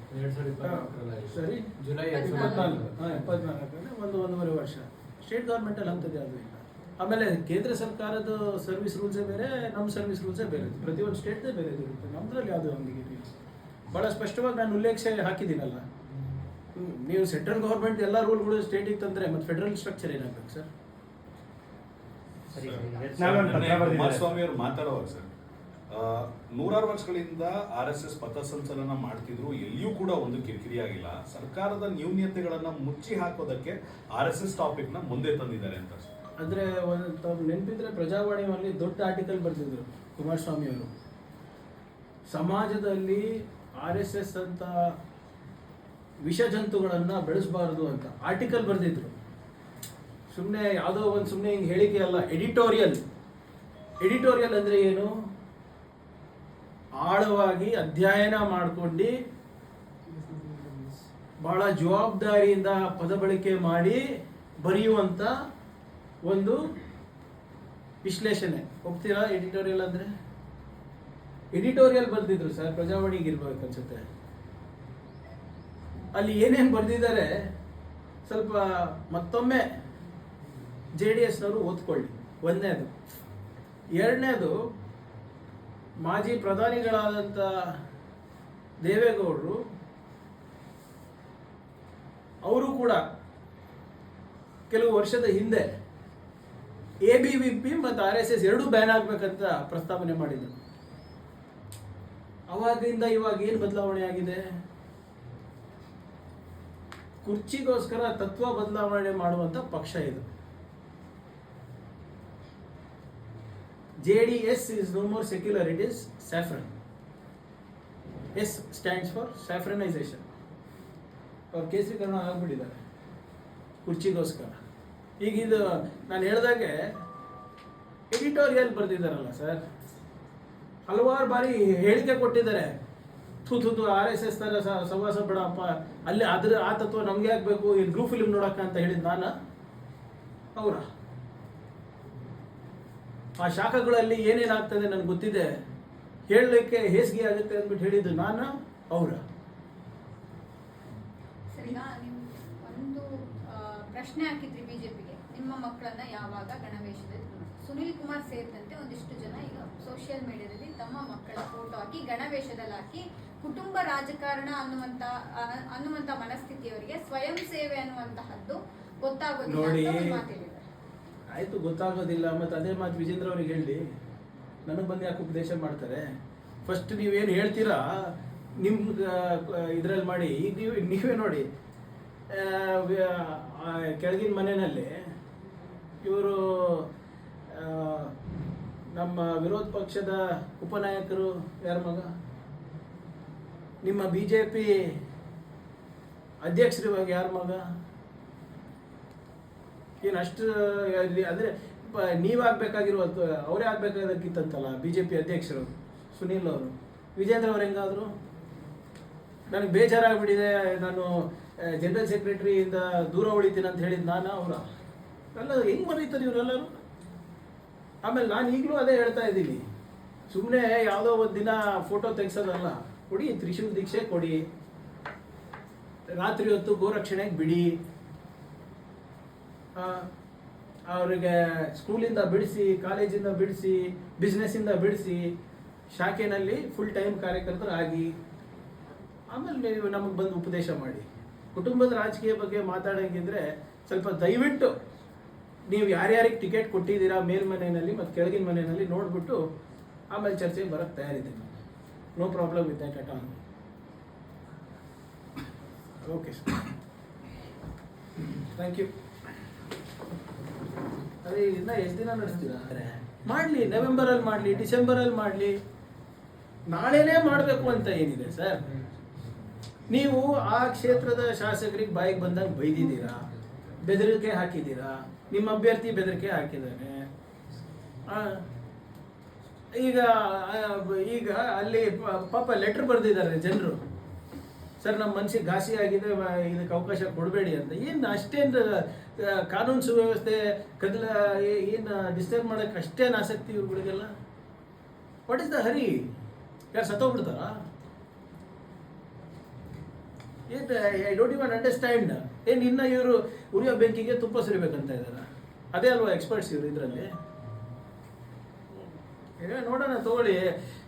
ಸರಿ. ಜುಲೈ ಇಪ್ಪತ್ನಾಲ್ಕು. ಹಾಂ ಇಪ್ಪತ್ನಾಲ್ಕರಲ್ಲಿ. ಒಂದು ಒಂದೂವರೆ ವರ್ಷ. ಸ್ಟೇಟ್ ಗೌರ್ಮೆಂಟಲ್ಲಿ ಅಂಥದ್ದು ಯಾವುದೂ ಇಲ್ಲ. ಆಮೇಲೆ ಕೇಂದ್ರ ಸರ್ಕಾರದ ಸರ್ವಿಸ್ ರೂಲ್ಸೇ ಬೇರೆ ನಮ್ಮ ಸರ್ವಿಸ್ ರೂಲ್ಸೇ ಬೇರೆ. ಪ್ರತಿಯೊಂದು ಸ್ಟೇಟ್ದೇ ಬೇರೆ ಇರುತ್ತೆ. ನಮ್ಮದ್ರಲ್ಲಿ ಯಾವುದೇ ಇಲ್ಲ ಭಾಳ ಸ್ಪಷ್ಟವಾಗಿ ನಾನು ಉಲ್ಲೇಖ ಹಾಕಿದ್ದೀನಲ್ಲ. ನೀವು ಸೆಂಟ್ರಲ್ ಗೌರ್ಮೆಂಟ್ ಎಲ್ಲ ರೂಲ್ಗಳು ಸ್ಟೇಟಿಗೆ ತಂದರೆ ಮತ್ತು ಫೆಡರಲ್ ಸ್ಟ್ರಕ್ಚರ್ ಏನಾಗಬೇಕು ಸರ್? ಕುಮಾರಸ್ವಾಮಿ ಅವರು ಮಾತಾಡುವಾಗ ಸರ್. ನೂರಾರು ವರ್ಷಗಳಿಂದ ಆರ್ ಎಸ್ ಎಸ್ ಪಥಸಂಚಲನ ಮಾಡ್ತಿದ್ರು. ಎಲ್ಲಿಯೂ ಕೂಡ ಒಂದು ಕಿರಿಕಿರಿ ಆಗಿಲ್ಲ. ಸರ್ಕಾರದ ನ್ಯೂನ್ಯತೆಗಳನ್ನು ಮುಚ್ಚಿ ಹಾಕೋದಕ್ಕೆ ಆರ್ ಎಸ್ ಎಸ್ ಟಾಪಿಕ್ನ ಮುಂದೆ ತಂದಿದ್ದಾರೆ ಅಂತ ಸರ್. ಅಂದರೆ ಒಂದು ತಾವು ನೆನಪಿದ್ರೆ ಪ್ರಜಾವಾಣಿಯಲ್ಲಿ ದೊಡ್ಡ ಆರ್ಟಿಕಲ್ ಬರೆದಿದ್ರು ಕುಮಾರಸ್ವಾಮಿ ಅವರು. ಸಮಾಜದಲ್ಲಿ ಆರ್ ಎಸ್ ಎಸ್ ಅಂತ ವಿಷ ಜಂತುಗಳನ್ನು ಬೆಳೆಸಬಾರದು ಅಂತ ಆರ್ಟಿಕಲ್ ಬರೆದಿದ್ರು. ಸುಮ್ಮನೆ ಯಾವುದೋ ಒಂದು ಸುಮ್ಮನೆ ಹಿಂಗೆ ಹೇಳಿಕೆ ಅಲ್ಲ ಎಡಿಟೋರಿಯಲ್ ಎಡಿಟೋರಿಯಲ್ ಅಂದರೆ ಏನು? ಆಳವಾಗಿ ಅಧ್ಯಯನ ಮಾಡ್ಕೊಂಡು ಬಹಳ ಜವಾಬ್ದಾರಿಯಿಂದ ಪದ ಬಳಕೆ ಮಾಡಿ ಬರೆಯುವಂಥ ಒಂದು ವಿಶ್ಲೇಷಣೆ. ಒಪ್ತೀರಾ ಎಡಿಟೋರಿಯಲ್ ಅಂದರೆ? ಎಡಿಟೋರಿಯಲ್ ಬರೆದಿದ್ರು ಸರ್, ಪ್ರಜಾವಾಣಿಗೆ ಇರ್ಬೇಕು ಅನ್ಸುತ್ತೆ ಅಲ್ಲಿ ಏನೇನು ಬರೆದಿದ್ದಾರೆ, ಸ್ವಲ್ಪ ಮತ್ತೊಮ್ಮೆ ಜೆ ಡಿ ಎಸ್ನವರು ಓದ್ಕೊಳ್ಳಿ. ಒಂದನೇದು. ಎರಡನೇದು, ಮಾಜಿ ಪ್ರಧಾನಿಗಳಾದಂಥ ದೇವೇಗೌಡರು ಅವರು ಕೂಡ ಕೆಲವು ವರ್ಷದ ಹಿಂದೆ ಎ ಬಿ ವಿ ಪಿ ಮತ್ತು ಆರ್ ಎಸ್ ಎಸ್ ಎರಡೂ ಬ್ಯಾನ್ ಆಗಬೇಕಂತ ಪ್ರಸ್ತಾವನೆ ಮಾಡಿದರು. ಅವಾಗಿಂದ ಇವಾಗ ಏನು ಬದಲಾವಣೆ ಆಗಿದೆ? ಕುರ್ಚಿಗೋಸ್ಕರ ತತ್ವ ಬದಲಾವಣೆ ಮಾಡುವಂತ ಪಕ್ಷ ಇದು. J D S is no more secular it is saffron S stands for saffronisation ಅವ್ರು ಕೇಸರೀಕರಣ ಆಗ್ಬಿಟ್ಟಿದ್ದಾರೆ. ಕುರ್ಚಿಗೋಸ್ಕರ. ಈಗ ಇದು ನಾನು ಹೇಳಿದಾಗೆ ಎಡಿಟೋರಿಯಲ್ ಬರೆದಿದ್ದಾರಲ್ಲ ಸರ್, ಹಲವಾರು ಬಾರಿ ಹೇಳಿಕೆ ಕೊಟ್ಟಿದ್ದಾರೆ. ಥೂ ಥೂ ಆರ್ ಎಸ್ ಎಸ್ ತರ ಸವಾಸ ಬೇಡಪ್ಪ, ಅಲ್ಲಿ ಅದ್ರ ಆ ತತ್ವ ನಮ್ಗೆ ಆಗಬೇಕು, ಈ ಗ್ರೂ ಫಿಲ್ಮ್ ನೋಡಕ್ಕ ಅಂತ ಹೇಳಿದ್ ನಾನು ಅವರ. ಆ ಶಾಖಗಳಲ್ಲಿ ಏನೇನಾಗ್ತದೆ ನನಗೆ ಗೊತ್ತಿದೆ. ಹೇಳಲಿಕ್ಕೆ ಹೇಸಿಗೆ ಆಗುತ್ತೆ ಅಂದ್ಬಿಟ್ಟು ಹೇಳಿದ್ದು ನಾನು ಅವರ. ಪ್ರಶ್ನೆ ಹಾಕಿದ್ರಿ ಬಿಜೆಪಿಗೆ. ನಿಮ್ಮ ಮಕ್ಕಳನ್ನ ಯಾವಾಗ ಗಣವೇಶದಲ್ಲಿ ಸುನೀಲ್ ಕುಮಾರ್ ಸೇರಿದಂತೆ ಒಂದಿಷ್ಟು ಜನ ಈಗ ಸೋಷಿಯಲ್ ಮೀಡಿಯಾದಲ್ಲಿ ತಮ್ಮ ಮಕ್ಕಳ ಫೋಟೋ ಹಾಕಿ ಗಣವೇಶದಲ್ಲಿ ಹಾಕಿ ಕುಟುಂಬ ರಾಜಕಾರಣ ಅನ್ನುವಂತ ಅನ್ನುವಂತ ಮನಸ್ಥಿತಿಯವರಿಗೆ ಸ್ವಯಂ ಸೇವೆ ಅನ್ನುವಂತಹದ್ದು ಗೊತ್ತಾಗೋದಿಲ್ಲ ಆಯ್ತು ಗೊತ್ತಾಗೋದಿಲ್ಲ. ಮತ್ತೆ ಅದೇ ಮಾತು ವಿಜೇಂದ್ರ ಅವ್ರಿಗೆ ಹೇಳಿ. ನನಗೆ ಬಂದು ಯಾಕೆ ಉಪದೇಶ ಮಾಡ್ತಾರೆ? ಫಸ್ಟ್ ನೀವೇನು ಹೇಳ್ತೀರಾ? ನಿಮ್ ಇದ್ರಲ್ಲಿ ಮಾಡಿ. ಈಗ ನೀವು ನೀವೇ ನೋಡಿ. ಕೆಳಗಿನ ಮನೆಯಲ್ಲಿ ಇವರು ನಮ್ಮ ವಿರೋಧ ಪಕ್ಷದ ಉಪನಾಯಕರು ಯಾರ ಮಗ? ನಿಮ್ಮ ಬಿ ಜೆ ಪಿ ಅಧ್ಯಕ್ಷರು ಇವಾಗ ಯಾರ ಮಗ? ಏನು ಅಷ್ಟು ಅಂದ್ರೆ ಅಂದರೆ ನೀವಾಗಬೇಕಾಗಿರುವ, ಅವರೇ ಆಗಬೇಕಾಗಿತ್ತಂತಲ್ಲ ಬಿ ಜೆ ಪಿ ಅಧ್ಯಕ್ಷರು, ಸುನೀಲ್ ಅವರು. ವಿಜೇಂದ್ರ ಅವ್ರು ಹೆಂಗಾದರು? ನನಗೆ ಬೇಜಾರಾಗ್ಬಿಟ್ಟಿದೆ, ನಾನು ಜನರಲ್ ಸೆಕ್ರೆಟರಿಯಿಂದ ದೂರ ಉಳಿತೀನಿ ಅಂತ ಹೇಳಿದ್ ನಾನು ಅವರ? ಎಲ್ಲ ಹೆಂಗೆ ಮರೀತಾರೆ ಇವರೆಲ್ಲರೂ? ಆಮೇಲೆ ನಾನು ಈಗಲೂ ಅದೇ ಹೇಳ್ತಾ ಇದ್ದೀನಿ. ಸುಮ್ಮನೆ ಯಾವುದೋ ಒಂದು ದಿನ ಫೋಟೋ ತೆಗ್ಸೋದಲ್ಲ, ಕೊಡಿ, ತ್ರಿಶೂಲ್ ದೀಕ್ಷೆ ಕೊಡಿ. ರಾತ್ರಿ ಹೊತ್ತು ಗೋರಕ್ಷಣೆಗೆ ಬಿಡಿ. ಅವರಿಗೆ ಸ್ಕೂಲಿಂದ ಬಿಡಿಸಿ, ಕಾಲೇಜಿಂದ ಬಿಡಿಸಿ, ಬಿಸ್ನೆಸ್ಸಿಂದ ಬಿಡಿಸಿ, ಶಾಖೆನಲ್ಲಿ ಫುಲ್ ಟೈಮ್ ಕಾರ್ಯಕರ್ತರಾಗಿ. ಆಮೇಲೆ ನೀವು ನಮಗೆ ಬಂದು ಉಪದೇಶ ಮಾಡಿ. ಕುಟುಂಬದ ರಾಜಕೀಯ ಬಗ್ಗೆ ಮಾತಾಡೋಂಗಿದ್ರೆ ಸ್ವಲ್ಪ ದಯವಿಟ್ಟು ನೀವು ಯಾರ್ಯಾರಿಗೆ ಟಿಕೆಟ್ ಕೊಟ್ಟಿದ್ದೀರಾ ಮೇಲ್ಮನೆಯಲ್ಲಿ ಮತ್ತು ಕೆಳಗಿನ ಮನೆಯಲ್ಲಿ ನೋಡ್ಬಿಟ್ಟು ಆಮೇಲೆ ಚರ್ಚೆಗೆ ಬರೋಕ್ಕೆ ತಯಾರಿದ್ದೀನಿ no problem with that at all okay sir thank you ಅದೇ ಇನ್ನ ಎಷ್ಟು ದಿನ ನಡೆಸ್ತೀರಾ? ಮಾಡಲಿ ನವೆಂಬರಲ್ಲಿ ಮಾಡಲಿ ಡಿಸೆಂಬರಲ್ಲಿ ಮಾಡಲಿ. ನಾಳೆನೇ ಮಾಡಬೇಕು ಅಂತ ಏನಿದೆ ಸರ್ ನೀವು ಆ ಕ್ಷೇತ್ರದ ಶಾಸಕರಿಗೆ ಬಾಯಿಗೆ ಬಂದಾಗ ಬೈದಿದ್ದೀರಾ? ಬೆದರಿಕೆ ಹಾಕಿದ್ದೀರಾ? ನಿಮ್ಮ ಅಭ್ಯರ್ಥಿ ಬೆದರಿಕೆ ಹಾಕಿದ್ದಾನೆ. ಈಗ ಈಗ ಅಲ್ಲಿ ಪಾಪ ಲೆಟರ್ ಬರೆದಿದ್ದಾರೆ ಜನರು. ಸರ್ ನಮ್ಮ ಮನಸ್ಸಿಗೆ ಘಾಸಿ ಆಗಿದೆ ಇದಕ್ಕೆ ಅವಕಾಶ ಕೊಡಬೇಡಿ ಅಂತ. ಏನು ಅಷ್ಟೇನು ಕಾನೂನು ಸುವ್ಯವಸ್ಥೆ ಕದಲ ಏನು ಡಿಸ್ಟರ್ಬ್ ಮಾಡೋಕ್ಕೆ ಅಷ್ಟೇನು ಆಸಕ್ತಿ ಇವ್ರುಗಳಿಗೆಲ್ಲ? ವಾಟ್ ಇಸ್ ದ ಹರಿ ಯಾರು ಸತ್ತೋಗ್ಬಿಡ್ತಾರಾ? ಏನು ಐ ಡೋಂಟ್ ಇವನ್ ಅಂಡರ್ಸ್ಟ್ಯಾಂಡ್ ಏನು ಇನ್ನು ಇವರು ಉರಿಯೋ ಬೆಂಕಿಗೆ ತುಪ್ಪ ಸುರಿಬೇಕಂತ ಇದ್ದಾರ ಅದೇ ಅಲ್ವಾ ಎಕ್ಸ್ಪರ್ಟ್ಸ್ ಇವರು ಇದರಲ್ಲಿ? ನೋಡೋಣ ತಗೊಳ್ಳಿ.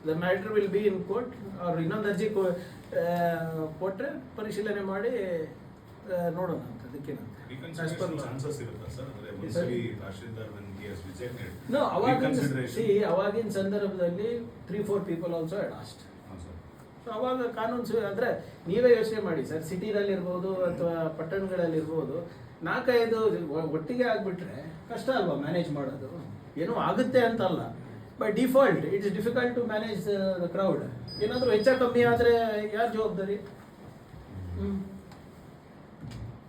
The matter will be in court ಅವ್ರು ಇನ್ನೊಂದು ಅರ್ಜಿ ಕೊಟ್ಟರೆ ಪರಿಶೀಲನೆ ಮಾಡಿ ನೋಡೋಣ ಅಂತ ಅದಕ್ಕೇನಂತ. ಅವಾಗಿನ ಸಂದರ್ಭದಲ್ಲಿ three four people also lost ಹಾ, sir. ಸೊ ಅವಾಗ ಕಾನೂನು ಸು ಅಂದರೆ ನೀವೇ ಯೋಚನೆ ಮಾಡಿ. ಸರ್ ಸಿಟಿನಲ್ಲಿರ್ಬೋದು ಅಥವಾ ಪಟ್ಟಣಗಳಲ್ಲಿರ್ಬೋದು ನಾಲ್ಕೈದು ಒಟ್ಟಿಗೆ ಆಗಿಬಿಟ್ರೆ ಕಷ್ಟ ಅಲ್ವಾ ಮ್ಯಾನೇಜ್ ಮಾಡೋದು? ಏನೂ ಆಗುತ್ತೆ ಅಂತಲ್ಲ. By default it's difficult to manage the crowd ಏನಾದರೂ ಹೆಚ್ಚ ಕಮ್ಮಿ ಆದರೆ ಯಾರು ಜವಾಬ್ದಾರಿ?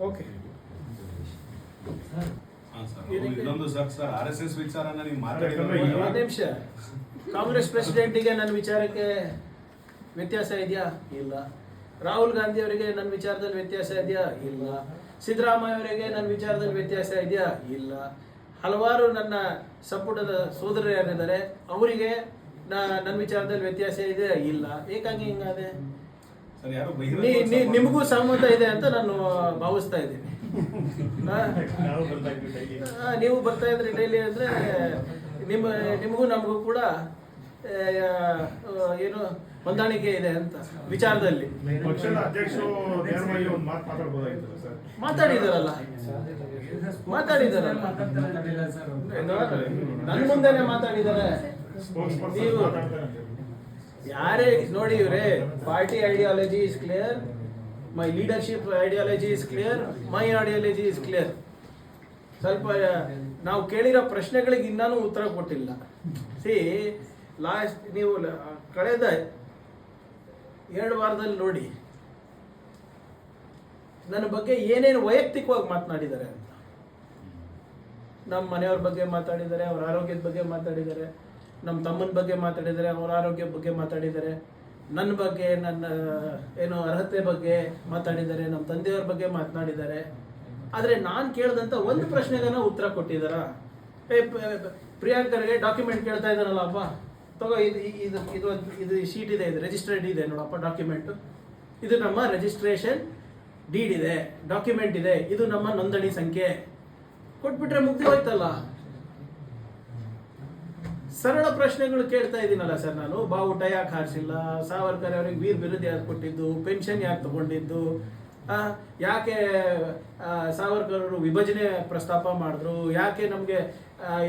ಓಕೆ? ಇನ್ನೊಂದು ಆರ್ ಎಸ್ ಎಸ್ ವಿಚಾರನ ನೀವು ಒಂದು ನಿಮಿಷ. ಕಾಂಗ್ರೆಸ್ ಪ್ರೆಸಿಡೆಂಟಿಗೆ ನನ್ನ ವಿಚಾರಕ್ಕೆ ವ್ಯತ್ಯಾಸ ಇದೆಯಾ? ಇಲ್ಲ. ರಾಹುಲ್ ಗಾಂಧಿ ಅವರಿಗೆ ನನ್ನ ವಿಚಾರದಲ್ಲಿ ವ್ಯತ್ಯಾಸ ಇದೆಯಾ? ಇಲ್ಲ. ಸಿದ್ದರಾಮಯ್ಯ ಅವರಿಗೆ ನನ್ನ ವಿಚಾರದಲ್ಲಿ ವ್ಯತ್ಯಾಸ ಇದೆಯಾ? ಇಲ್ಲ. ಹಲವಾರು ನನ್ನ ಸಂಪುಟದ ಸೋದರರು ಯಾರಿದ್ದಾರೆ ಅವರಿಗೆ ನನ್ನ ವಿಚಾರದಲ್ಲಿ ವ್ಯತ್ಯಾಸ ಇದೆ? ಇಲ್ಲ. ಏಕಾಗಿ ಹಿಂಗಾದೆ? ನಿಮಗೂ ಸಹಮತ ಇದೆ ಅಂತ ನಾನು ಭಾವಿಸ್ತಾ ಇದ್ದೀನಿ. ನೀವು ಬರ್ತಾ ಇದ್ರಿ ಡೈಲಿ ಅಂದ್ರೆ ನಿಮ್ಮ ನಿಮಗೂ ನಮಗೂ ಕೂಡ ಏನು ಹೊಂದಾಣಿಕೆ ಇದೆ ಅಂತ ವಿಚಾರದಲ್ಲಿ. ಮಾತಾಡಿದಾರಲ್ಲ. ಮಾತಾಡಿದಾರಲ್ಲ. ನನ್ನ ಮುಂದೆನೆ ಮಾತಾಡಿದ್ದಾರೆ ಪರ್ಸನ್ ನೀವು ಯಾರೇ ನೋಡಿ ಇವ್ರೆ party ideology is clear my leadership ideology is clear my ideology is clear ಸ್ವಲ್ಪ ನಾವು ಕೇಳಿರೋ ಪ್ರಶ್ನೆಗಳಿಗೆ ಇನ್ನೂ ಉತ್ತರ ಕೊಟ್ಟಿಲ್ಲ. ಸಿ ಲಾಸ್ಟ್ ನೀವು ಕಳೆದ ಎರಡು ವಾರದಲ್ಲಿ ನೋಡಿ. ನನ್ನ ಬಗ್ಗೆ ಏನೇನು ವೈಯಕ್ತಿಕವಾಗಿ ಮಾತನಾಡಿದ್ದಾರೆ ಅಂತ. ನಮ್ಮ ಮನೆಯವ್ರ ಬಗ್ಗೆ ಮಾತಾಡಿದ್ದಾರೆ, ಅವ್ರ ಆರೋಗ್ಯದ ಬಗ್ಗೆ ಮಾತಾಡಿದ್ದಾರೆ, ನಮ್ಮ ತಮ್ಮನ ಬಗ್ಗೆ ಮಾತಾಡಿದ್ದಾರೆ, ಅವ್ರ ಆರೋಗ್ಯದ ಬಗ್ಗೆ ಮಾತಾಡಿದ್ದಾರೆ. ನನ್ನ ಬಗ್ಗೆ, ನನ್ನ, ಏನು ಅರ್ಹತೆ ಬಗ್ಗೆ ಮಾತಾಡಿದ್ದಾರೆ, ನಮ್ಮ ತಂದೆಯವ್ರ ಬಗ್ಗೆ ಮಾತನಾಡಿದ್ದಾರೆ. ಆದರೆ ನಾನು ಕೇಳಿದಂಥ ಒಂದು ಪ್ರಶ್ನೆಗನ ಉತ್ತರ ಕೊಟ್ಟಿದ್ದಾರಾ? ಪ್ರಿಯಾಂಕರಿಗೆ ಡಾಕ್ಯುಮೆಂಟ್ ಕೇಳ್ತಾ ಇದ್ದಾರಲ್ಲ ಅಪ್ಪ. ತಗೋ, ಇದು ಇದು ಇದು ಇದು ಶೀಟ್ ಇದೆ, ಇದು ರಿಜಿಸ್ಟರ್ಡ್ ಇದೆ ನೋಡಪ್ಪ ಡಾಕ್ಯುಮೆಂಟು ಇದು ನಮ್ಮ ರಿಜಿಸ್ಟ್ರೇಷನ್ ಡೀಡ್ ಇದೆ ಡಾಕ್ಯುಮೆಂಟ್ ಇದೆ, ಇದು ನಮ್ಮ ನೋಂದಣಿ ಸಂಖ್ಯೆ. ಕೊಟ್ಬಿಟ್ರೆ ಮುಗ್ದು ಹೋಯ್ತಲ್ಲ. ಸರಳ ಪ್ರಶ್ನೆಗಳು ಕೇಳ್ತಾ ಇದ್ದೀನಲ್ಲ ಸರ್ ನಾನು. ಬಾವುಟ ಯಾಕೆ ಹಾರಿಸಿಲ್ಲ? ಸಾವರ್ಕರ್ ಅವರಿಗೆ ವೀರ್ ಬಿರುದು ಯಾಕೆ ಕೊಟ್ಟಿದ್ದು? ಪೆನ್ಷನ್ ಯಾಕೆ ತಗೊಂಡಿದ್ದು? ಯಾಕೆ ಸಾವರ್ಕರ್ ಅವರು ವಿಭಜನೆ ಪ್ರಸ್ತಾಪ ಮಾಡಿದ್ರು? ಯಾಕೆ ನಮಗೆ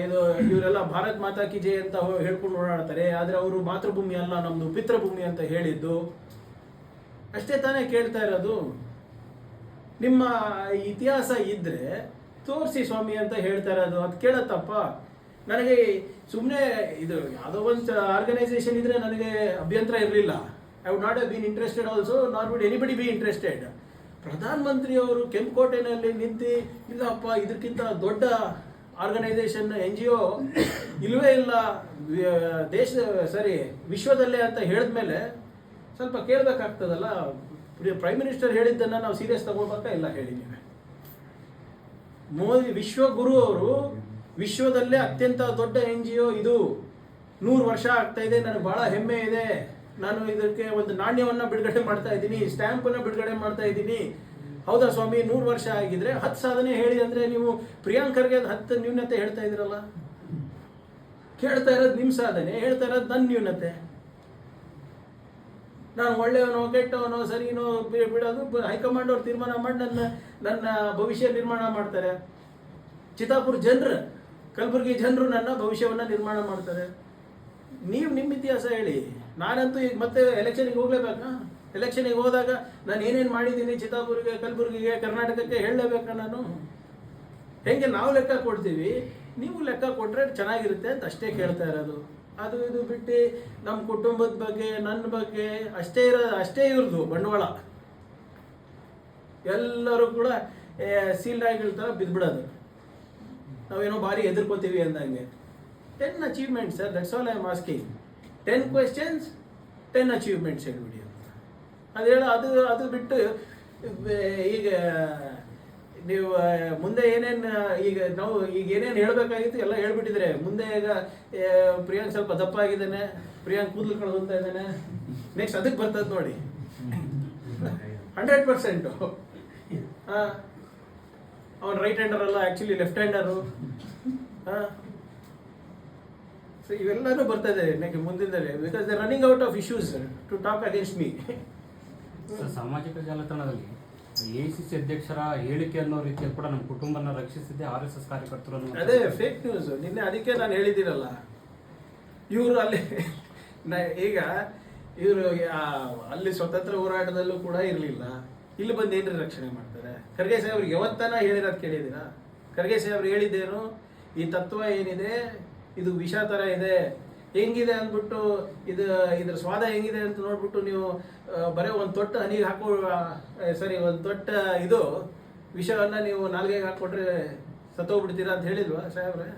ಇದು ಇವರೆಲ್ಲ ಭಾರತ್ ಮಾತಾ ಕಿ ಜೈ ಅಂತ ಹೇಳ್ಕೊಂಡು ಓಡಾಡ್ತಾರೆ. ಆದರೆ ಅವರು ಮಾತೃಭೂಮಿ ಅಲ್ಲ ನಮ್ಮದು ಪಿತೃಭೂಮಿ ಅಂತ ಹೇಳಿದ್ದು. ಅಷ್ಟೇ ತಾನೇ ಕೇಳ್ತಾ ಇರೋದು. ನಿಮ್ಮ ಇತಿಹಾಸ ಇದ್ರೆ ತೋರಿಸಿ ಸ್ವಾಮಿ ಅಂತ ಹೇಳ್ತಾ ಇರೋದು. ಅದು ಕೇಳತ್ತಪ್ಪ. ನನಗೆ ಸುಮ್ಮನೆ ಇದು ಯಾವುದೋ ಒಂದು ಆರ್ಗನೈಸೇಷನ್ ಇದ್ರೆ ನನಗೆ ಅಭ್ಯಂತರ ಇರಲಿಲ್ಲ. I would not been interested also not would anybody be interested ಪ್ರಧಾನಮಂತ್ರಿಯವರು ಕೆಂಪುಕೋಟೆನಲ್ಲಿ ನಿಂತು, ಇಲ್ಲಪ್ಪ ಇದಕ್ಕಿಂತ ದೊಡ್ಡ ಆರ್ಗನೈಸೇಷನ್ ಎನ್ ಜಿ ಒ ಇಲ್ಲವೇ ಇಲ್ಲ ದೇಶ, ಸರಿ, ವಿಶ್ವದಲ್ಲೇ ಅಂತ ಹೇಳಿದ್ಮೇಲೆ ಸ್ವಲ್ಪ ಕೇಳಬೇಕಾಗ್ತದಲ್ಲ ಪ್ರೈಮ್ ಮಿನಿಸ್ಟರ್ ಹೇಳಿದ್ದನ್ನು ನಾವು ಸೀರಿಯಸ್ ತಗೋಬೇಕಾ ಇಲ್ಲ ಹೇಳಿ ನೀವೇ? ಮೋದಿ ವಿಶ್ವಗುರು ಅವರು ವಿಶ್ವದಲ್ಲೇ ಅತ್ಯಂತ ದೊಡ್ಡ ಎನ್ ಜಿ ಒ ಇದು. ನೂರು ವರ್ಷ ಆಗ್ತಾ ಇದೆ, ನನಗೆ ಬಹಳ ಹೆಮ್ಮೆ ಇದೆ. ನಾನು ಇದಕ್ಕೆ ಒಂದು ನಾಣ್ಯವನ್ನು ಬಿಡುಗಡೆ ಮಾಡ್ತಾ ಇದ್ದೀನಿ, ಸ್ಟ್ಯಾಂಪನ್ನು ಬಿಡುಗಡೆ ಮಾಡ್ತಾ ಇದ್ದೀನಿ. ಹೌದಾ ಸ್ವಾಮಿ, ನೂರು ವರ್ಷ ಆಗಿದ್ರೆ ಹತ್ತು ಸಾಧನೆ ಹೇಳಿ ಅಂದರೆ ನೀವು ಪ್ರಿಯಾಂಕರ್ಗೆ ಹತ್ತು ನ್ಯೂನತೆ ಹೇಳ್ತಾ ಇದ್ರಲ್ಲ? ಕೇಳ್ತಾ ಇರೋದು ನಿಮ್ಮ ಸಾಧನೆ, ಹೇಳ್ತಾ ಇರೋದು ನನ್ನ ನ್ಯೂನತೆ. ನಾನು ಒಳ್ಳೆಯವನೋ, ಕೆಟ್ಟವನೋ, ಸರಿನೋ ಬಿಡೋದು ಹೈಕಮಾಂಡ್ ಅವ್ರು ತೀರ್ಮಾನ ಮಾಡಿ ನನ್ನ ನನ್ನ ಭವಿಷ್ಯ ನಿರ್ಮಾಣ ಮಾಡ್ತಾರೆ. ಚಿತ್ತಾಪುರ ಜನರು, ಕಲಬುರಗಿ ಜನರು ನನ್ನ ಭವಿಷ್ಯವನ್ನು ನಿರ್ಮಾಣ ಮಾಡ್ತಾರೆ. ನೀವು ನಿಮ್ಮ ಇತಿಹಾಸ ಹೇಳಿ. ನಾನಂತೂ ಈಗ ಮತ್ತೆ ಎಲೆಕ್ಷನ್ಗೆ ಹೋಗ್ಲೇಬೇಕಾ? ಎಲೆಕ್ಷನ್ಗೆ ಹೋದಾಗ ನಾನು ಏನೇನು ಮಾಡಿದ್ದೀನಿ, ಚಿತ್ತಾಪುರಿಗೆ, ಕಲಬುರಗಿಗೆ, ಕರ್ನಾಟಕಕ್ಕೆ ಹೇಳಲೇಬೇಕ ನಾನು? ಹೆಂಗೆ ನಾವು ಲೆಕ್ಕ ಕೊಡ್ತೀವಿ? ನೀವು ಲೆಕ್ಕ ಕೊಟ್ಟರೆ ಚೆನ್ನಾಗಿರುತ್ತೆ ಅಂತ ಅಷ್ಟೇ ಕೇಳ್ತಾ ಇರೋದು. ಅದು ಇದು ಬಿಟ್ಟು ನಮ್ಮ ಕುಟುಂಬದ ಬಗ್ಗೆ, ನನ್ನ ಬಗ್ಗೆ ಅಷ್ಟೇ ಇರೋ, ಅಷ್ಟೇ ಇರೋದು ಬಂಡವಾಳ. ಎಲ್ಲರೂ ಕೂಡ ಸೀಲ್ಡ್ ಆಗಿಲ್ ಥರ ಬಿದ್ಬಿಡೋದು. ನಾವೇನೋ ಭಾರಿ ಎದುರ್ಕೋತೀವಿ ಅಂದಂಗೆ. Ten achievement sir that's all I am asking ten questions ten achievements ಹೇಳ್ಬಿಡಿ. ಅದು ಹೇಳ, ಅದು ಅದು ಬಿಟ್ಟು ಈಗ ನೀವು ಮುಂದೆ ಏನೇನು ಈಗ ನಾವು, ಈಗ ಏನೇನು ಹೇಳಬೇಕಾಗಿತ್ತು ಎಲ್ಲ ಹೇಳ್ಬಿಟ್ಟಿದ್ರೆ. ಮುಂದೆ ಈಗ ಪ್ರಿಯಾಂಕ್ ಸ್ವಲ್ಪ ದಪ್ಪ ಆಗಿದ್ದಾನೆ ಪ್ರಿಯಾಂಕ್ ಕೂದಲು ಕಳೆದಂತ ಇದ್ದಾನೆ. ನೆಕ್ಸ್ಟ್ ಅದಕ್ಕೆ ಬರ್ತದೆ ನೋಡಿ. ಹಂಡ್ರೆಡ್ ಪರ್ಸೆಂಟು ಅವನು ರೈಟ್ ಹ್ಯಾಂಡರ್ ಅಲ್ಲ ಆ್ಯಕ್ಚುಲಿ ಲೆಫ್ಟ್ ಹ್ಯಾಂಡರು ಸೊ ಇವೆಲ್ಲನೂ ಇದೆ ನೆಕ್ಸ್ಟ್ ಮುಂದಿನ because the running out of issues to talk against me sir, ಸಾಮಾಜಿಕ ಜಾಲತಾಣದಲ್ಲಿ ಎ ಸಿ ಸಿ ಅಧ್ಯಕ್ಷರ ಹೇಳಿಕೆ ಅನ್ನೋ ರೀತಿಯಲ್ಲಿ ಕೂಡ ನಮ್ಮ ಕುಟುಂಬನ ರಕ್ಷಿಸಿದ್ದೆ ಆರ್ ಎಸ್ ಎಸ್ ಕಾರ್ಯಕರ್ತರು. ಅದೇ ಫೇಕ್ ನ್ಯೂಸ್ ನಿನ್ನೆ ಅದಕ್ಕೆ ನಾನು ಹೇಳಿದಿರಲ್ಲ ಇವರು ಅಲ್ಲಿ ಈಗ ಇವರು ಅಲ್ಲಿ ಸ್ವತಂತ್ರ ಹೋರಾಟದಲ್ಲೂ ಕೂಡ ಇರಲಿಲ್ಲ. ಇಲ್ಲಿ ಬಂದು ಏನ್ರಿ ರಕ್ಷಣೆ ಮಾಡ್ತಾರೆ? ಖರ್ಗೆ ಸಾಹೇಬ್ರಿಗೆ ಯಾವತ್ತನ ಹೇಳಿರೋದು ಕೇಳಿದ್ದೀರಾ? ಖರ್ಗೆ ಸಾಹೇಬ್ರು ಹೇಳಿದ್ದೇನು ಈ ತತ್ವ ಏನಿದೆ ಇದು ವಿಷ ಥರ ಇದೆ ಹೆಂಗಿದೆ ಅಂದ್ಬಿಟ್ಟು ಇದು, ಇದ್ರ ಸ್ವಾದ ಹೆಂಗಿದೆ ಅಂತ ನೋಡ್ಬಿಟ್ಟು ನೀವು ಬರೀ ಒಂದು ತೊಟ್ಟು ಹನಿಗೆ ಹಾಕೋ ಸರಿ ಒಂದು ತೊಟ್ಟ ಇದು, ವಿಷವನ್ನ ನೀವು ನಾಲ್ಗೆಗೆ ಹಾಕ್ಕೊಟ್ರೆ ಸತ್ತೋಗ್ಬಿಡ್ತೀರಾ ಅಂತ ಹೇಳಿದ್ವ ಸಾಹೇಬ್ರೆ?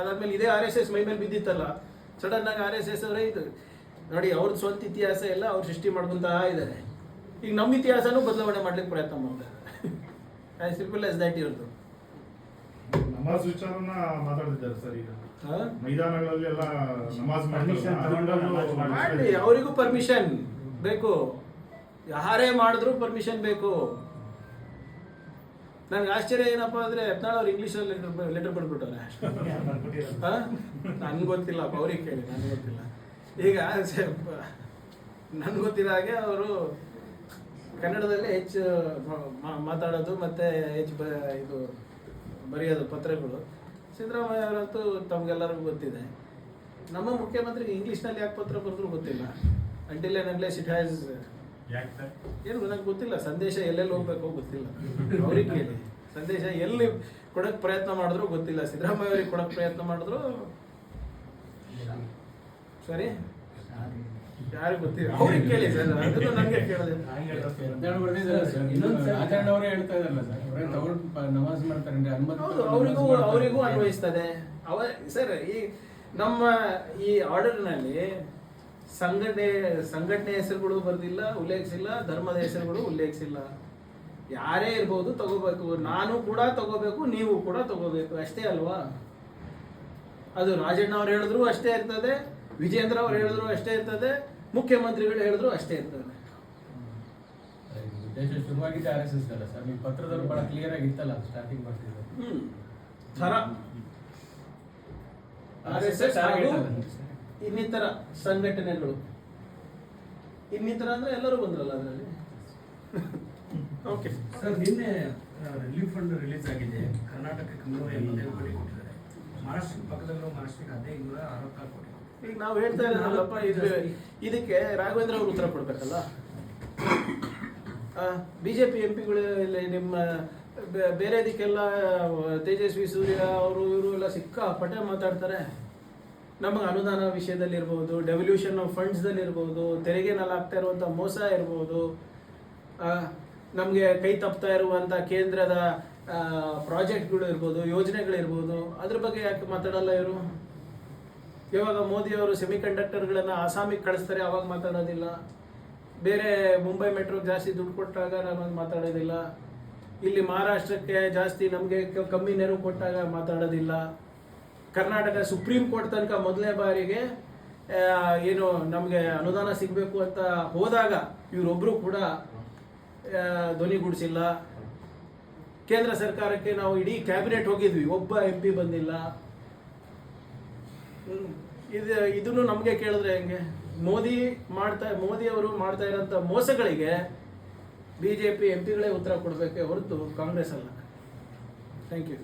ಅದಾದ್ಮೇಲೆ ಇದೇ ಆರ್ ಎಸ್ ಎಸ್ ಮೈ ಮೇಲೆ ಬಿದ್ದಿತ್ತಲ್ಲ ಸಡನ್ ಆಗಿ ಆರ್ ಎಸ್ ಎಸ್ ಅವರೇ ಇದು, ನೋಡಿ ಅವ್ರದ್ದು ಸ್ವಂತ ಇತಿಹಾಸ ಎಲ್ಲ ಅವ್ರು ಸೃಷ್ಟಿ ಮಾಡ್ಕೊಂತ ಇದ್ದಾರೆ ಈಗ ನಮ್ಮ ಇತಿಹಾಸನೂ ಬದಲಾವಣೆ ಮಾಡ್ಲಿಕ್ಕೆ ಪ್ರಯತ್ನ ಮಾಡ್ತಾರೆ ಸಿಂಪಲ್ ಆಸ್ ದಟ್ ಇವ್ರದ್ದು ನಮಾಜ್ ವಿಚಾರನ ಮಾತಾಡ್ತಿದ್ದಾರೆ ಸರ್ ಈಗ? ಮೈದಾನಗಳಲ್ಲಿ ಎಲ್ಲ ನಮಾಜ್ Permission ತಗೊಂಡು ನಮಾಜ್ ಮಾಡಿ. ಅವರಿಗೂ ಪರ್ಮಿಷನ್ ಬೇಕು. ಯಾರೇ ಮಾಡಿದ್ರು ಪರ್ಮಿಷನ್ ಬೇಕು. ನನಗೆ ಆಶ್ಚರ್ಯ ಏನಪ್ಪಾ ಅಂದ್ರೆ ಯತ್ನಾಳ್ ಅವ್ರು ಇಂಗ್ಲೀಷಲ್ಲಿ ಲೆಟರ್ ಲೆಟರ್ ಬರ್ಬಿಟ್ಟವ್ರೆ ನನ್ಗೆ ಗೊತ್ತಿಲ್ಲ ಅವ್ರಿಗೆ ಕೇಳಿ ನನ್ಗೆ ಗೊತ್ತಿಲ್ಲ. ಈಗ ನನ್ಗೆ ಗೊತ್ತಿರೋ ಹಾಗೆ ಅವರು ಕನ್ನಡದಲ್ಲಿ ಹೆಚ್ಚು ಮಾತಾಡೋದು ಮತ್ತೆ ಹೆಚ್ಚು ಬ ಇದು ಬರೆಯೋದು ಪತ್ರಗಳು. ಸಿದ್ದರಾಮಯ್ಯ ಅವರಂತೂ ತಮಗೆಲ್ಲರಿಗೂ ಗೊತ್ತಿದೆ. ನಮ್ಮ ಮುಖ್ಯಮಂತ್ರಿಗೆ ಇಂಗ್ಲೀಷ್ನಲ್ಲಿ ಯಾಕೆ ಪತ್ರ ಬರೆದ್ರು ಗೊತ್ತಿಲ್ಲ. Until and unless it has ಏನು ನನಗೆ ಗೊತ್ತಿಲ್ಲ. ಸಂದೇಶ ಎಲ್ಲೆಲ್ಲಿ ಹೋಗ್ಬೇಕು ಗೊತ್ತಿಲ್ಲ. ಅವ್ರಿಗೆ ಕೇಳಿ. ಸಂದೇಶ ಎಲ್ಲಿ ಕೊಡಕ್ಕೆ ಪ್ರಯತ್ನ ಮಾಡಿದ್ರು ಗೊತ್ತಿಲ್ಲ. ಸಿದ್ದರಾಮಯ್ಯ ಅವ್ರಿಗೆ ಕೊಡಕ್ಕೆ ಪ್ರಯತ್ನ ಮಾಡಿದ್ರು ಸರಿ. ಯಾರಿಗೆ ಗೊತ್ತಿಲ್ಲ. ಅವ್ರಿಗೆ ಕೇಳಿ ಸರ್ ಅದನ್ನು ನನಗೆ ಕೇಳಿದೆ. ರಾಜಣ್ಣ ಅವರೇ ಹೇಳ್ತಾ ಇದಾರಲ್ಲ ಸರ್ ಅವರೇ ತಗೊಂಡು ನಮಾಜ್ ಮಾಡ್ತಾರೆ ಹೌದು ಅವರಿಗೂ. ಅವರಿಗೂ ಅನ್ವಯಿಸ್ತದೆ ಅವ ಸರ್ ಈ ನಮ್ಮ ಈ ಆರ್ಡರ್ನಲ್ಲಿ ಸಂಘಟನೆ ಸಂಘಟನೆ ಹೆಸರುಗಳು ಬರ್ದಿಲ್ಲ ಉಲ್ಲೇಖಿಸಿಲ್ಲ ಧರ್ಮದ ಹೆಸರುಗಳು ಉಲ್ಲೇಖಿಸಿಲ್ಲ. ಯಾರೇ ಇರ್ಬೋದು ತಗೋಬೇಕು. ನಾನು ಕೂಡ ತಗೋಬೇಕು ನೀವು ಕೂಡ ತಗೋಬೇಕು. ಅಷ್ಟೇ ಅಲ್ವಾ? ಅದು ರಾಜಣ್ಣ ಅವ್ರು ಹೇಳಿದ್ರು ಅಷ್ಟೇ ಇರ್ತದೆ ವಿಜೇಂದ್ರ ಅವ್ರು ಹೇಳಿದ್ರು ಅಷ್ಟೇ ಇರ್ತದೆ. ಮುಖ್ಯಮಂತ್ರಿಗಳು ಹೇಳಿದ್ರು ಅಷ್ಟೇ ಇರ್ತದೆ. ಉದ್ದೇಶ ಶುರುವಾಗಿದ್ದೆ ಆರ್ ಎಸ್ ಎಸ್ ಅಲ್ಲ ಸರ್? ನಿಮ್ಮ ಪತ್ರದಲ್ಲಿ ಬಹಳ ಕ್ಲಿಯರ್ ಆಗಿತ್ತಲ್ಲ ಸ್ಟಾರ್ಟಿಂಗ್ ಮಾಡ್ತಿದ್ರು ಹ್ಮ್. ಥರ. ಆರ್ ಎಸ್ ಎಸ್ ಹಾಗೂ. ಇನ್ನಿತರ ಸಂಘಟನೆಗಳು. ಇನ್ನಿತರ ಅಂದ್ರೆ ಎಲ್ಲರೂ ಬಂದ್ರಲ್ಲ ಅದರಲ್ಲಿ? ಓಕೆ ಸರ್ ನಿನ್ನೆ ರಿಲೀಫ್ ಫಂಡ್ ರಿಲೀಸ್ ಆಗಿದೆ. ಕರ್ನಾಟಕಕ್ಕೆ ಇನ್ನೂರ ಎಂಬತ್ತೈದು ಕೋಟಿ ಕೊಟ್ಟಿದ್ದಾರೆ. ಮಹಾರಾಷ್ಟ್ರ ಪಕ್ಕದಲ್ಲಿರೋ ಮಹಾರಾಷ್ಟ್ರಕ್ಕೆ ಅದೇ ಇನ್ನೂರ ಅರವತ್ತಾರು ಕೋಟಿ. ಈಗ ನಾವು ಹೇಳ್ತಾ ಇರೋದಲ್ಲಪ್ಪ ಇದು ಇದಕ್ಕೆ ರಾಘವೇಂದ್ರ ಅವರು ಉತ್ತರ ಕೊಡ್ಬೇಕಲ್ಲ? ಬಿ ಜೆ ಪಿ ಎಂ ಪಿಗಳು ನಿಮ್ಮ ಬೇರೆ ಇದಕ್ಕೆಲ್ಲ ತೇಜಸ್ವಿ ಸೂರ್ಯ ಅವರು ಇವರು ಎಲ್ಲ ಸಿಕ್ಕಾಪಟ್ಟೆ ಮಾತಾಡ್ತಾರೆ. ನಮಗೆ ಅನುದಾನ ವಿಷಯದಲ್ಲಿರ್ಬೋದು ಡೆವಲ್ಯೂಷನ್ ಆಫ್ ಫಂಡ್ಸ್ದಲ್ಲಿರ್ಬೋದು ತೆರಿಗೆನಲ್ಲಿ ಆಗ್ತಾ ಇರುವಂಥ ಮೋಸ ಇರ್ಬೋದು. ನಮಗೆ ಕೈ ತಪ್ತಾ ಇರುವಂಥ ಕೇಂದ್ರದ ಪ್ರಾಜೆಕ್ಟ್ಗಳು ಇರ್ಬೋದು, ಯೋಜನೆಗಳಿರ್ಬೋದು, ಅದ್ರ ಬಗ್ಗೆ ಯಾಕೆ ಮಾತಾಡಲ್ಲ ಇವರು? ಇವಾಗ ಮೋದಿ ಅವರು ಸೆಮಿ ಕಂಡಕ್ಟರ್ಗಳನ್ನು ಆಸಾಮಿಗೆ ಕಳಿಸ್ತಾರೆ, ಅವಾಗ ಮಾತಾಡೋದಿಲ್ಲ. ಬೇರೆ ಮುಂಬೈ ಮೆಟ್ರೋಗೆ ಜಾಸ್ತಿ ದುಡ್ಡು ಕೊಟ್ಟಾಗ ನಾನು ಮಾತಾಡೋದಿಲ್ಲ. ಇಲ್ಲಿ ಮಹಾರಾಷ್ಟ್ರಕ್ಕೆ ಜಾಸ್ತಿ ನಮಗೆ ಕಮ್ಮಿ ನೆರವು ಕೊಟ್ಟಾಗ ಮಾತಾಡೋದಿಲ್ಲ. ಕರ್ನಾಟಕ ಸುಪ್ರೀಂ ಕೋರ್ಟ್ ತನಕ ಮೊದಲನೇ ಬಾರಿಗೆ ಏನು ನಮಗೆ ಅನುದಾನ ಸಿಗಬೇಕು ಅಂತ ಹೋದಾಗ ಇವರೊಬ್ಬರು ಕೂಡ ಧ್ವನಿ ಗುಡಿಸಿಲ್ಲ. ಕೇಂದ್ರ ಸರ್ಕಾರಕ್ಕೆ ನಾವು ಇಡೀ ಕ್ಯಾಬಿನೆಟ್ ಹೋಗಿದ್ವಿ, ಒಬ್ಬ ಎಂ ಪಿ ಬಂದಿಲ್ಲ. ಇದು ಇದನ್ನು ನಮಗೆ ಕೇಳಿದ್ರೆ ಹೆಂಗೆ? ಮೋದಿ ಮಾಡ್ತಾ, ಮೋದಿ ಅವರು ಮಾಡ್ತಾ ಇರೋಂಥ ಮೋಸಗಳಿಗೆ ಬಿ ಜೆ ಪಿ ಎಂ ಪಿಗಳೇ ಉತ್ತರ ಕೊಡಬೇಕೆ ಹೊರತು ಕಾಂಗ್ರೆಸ್ ಅಲ್ಲ. Thank you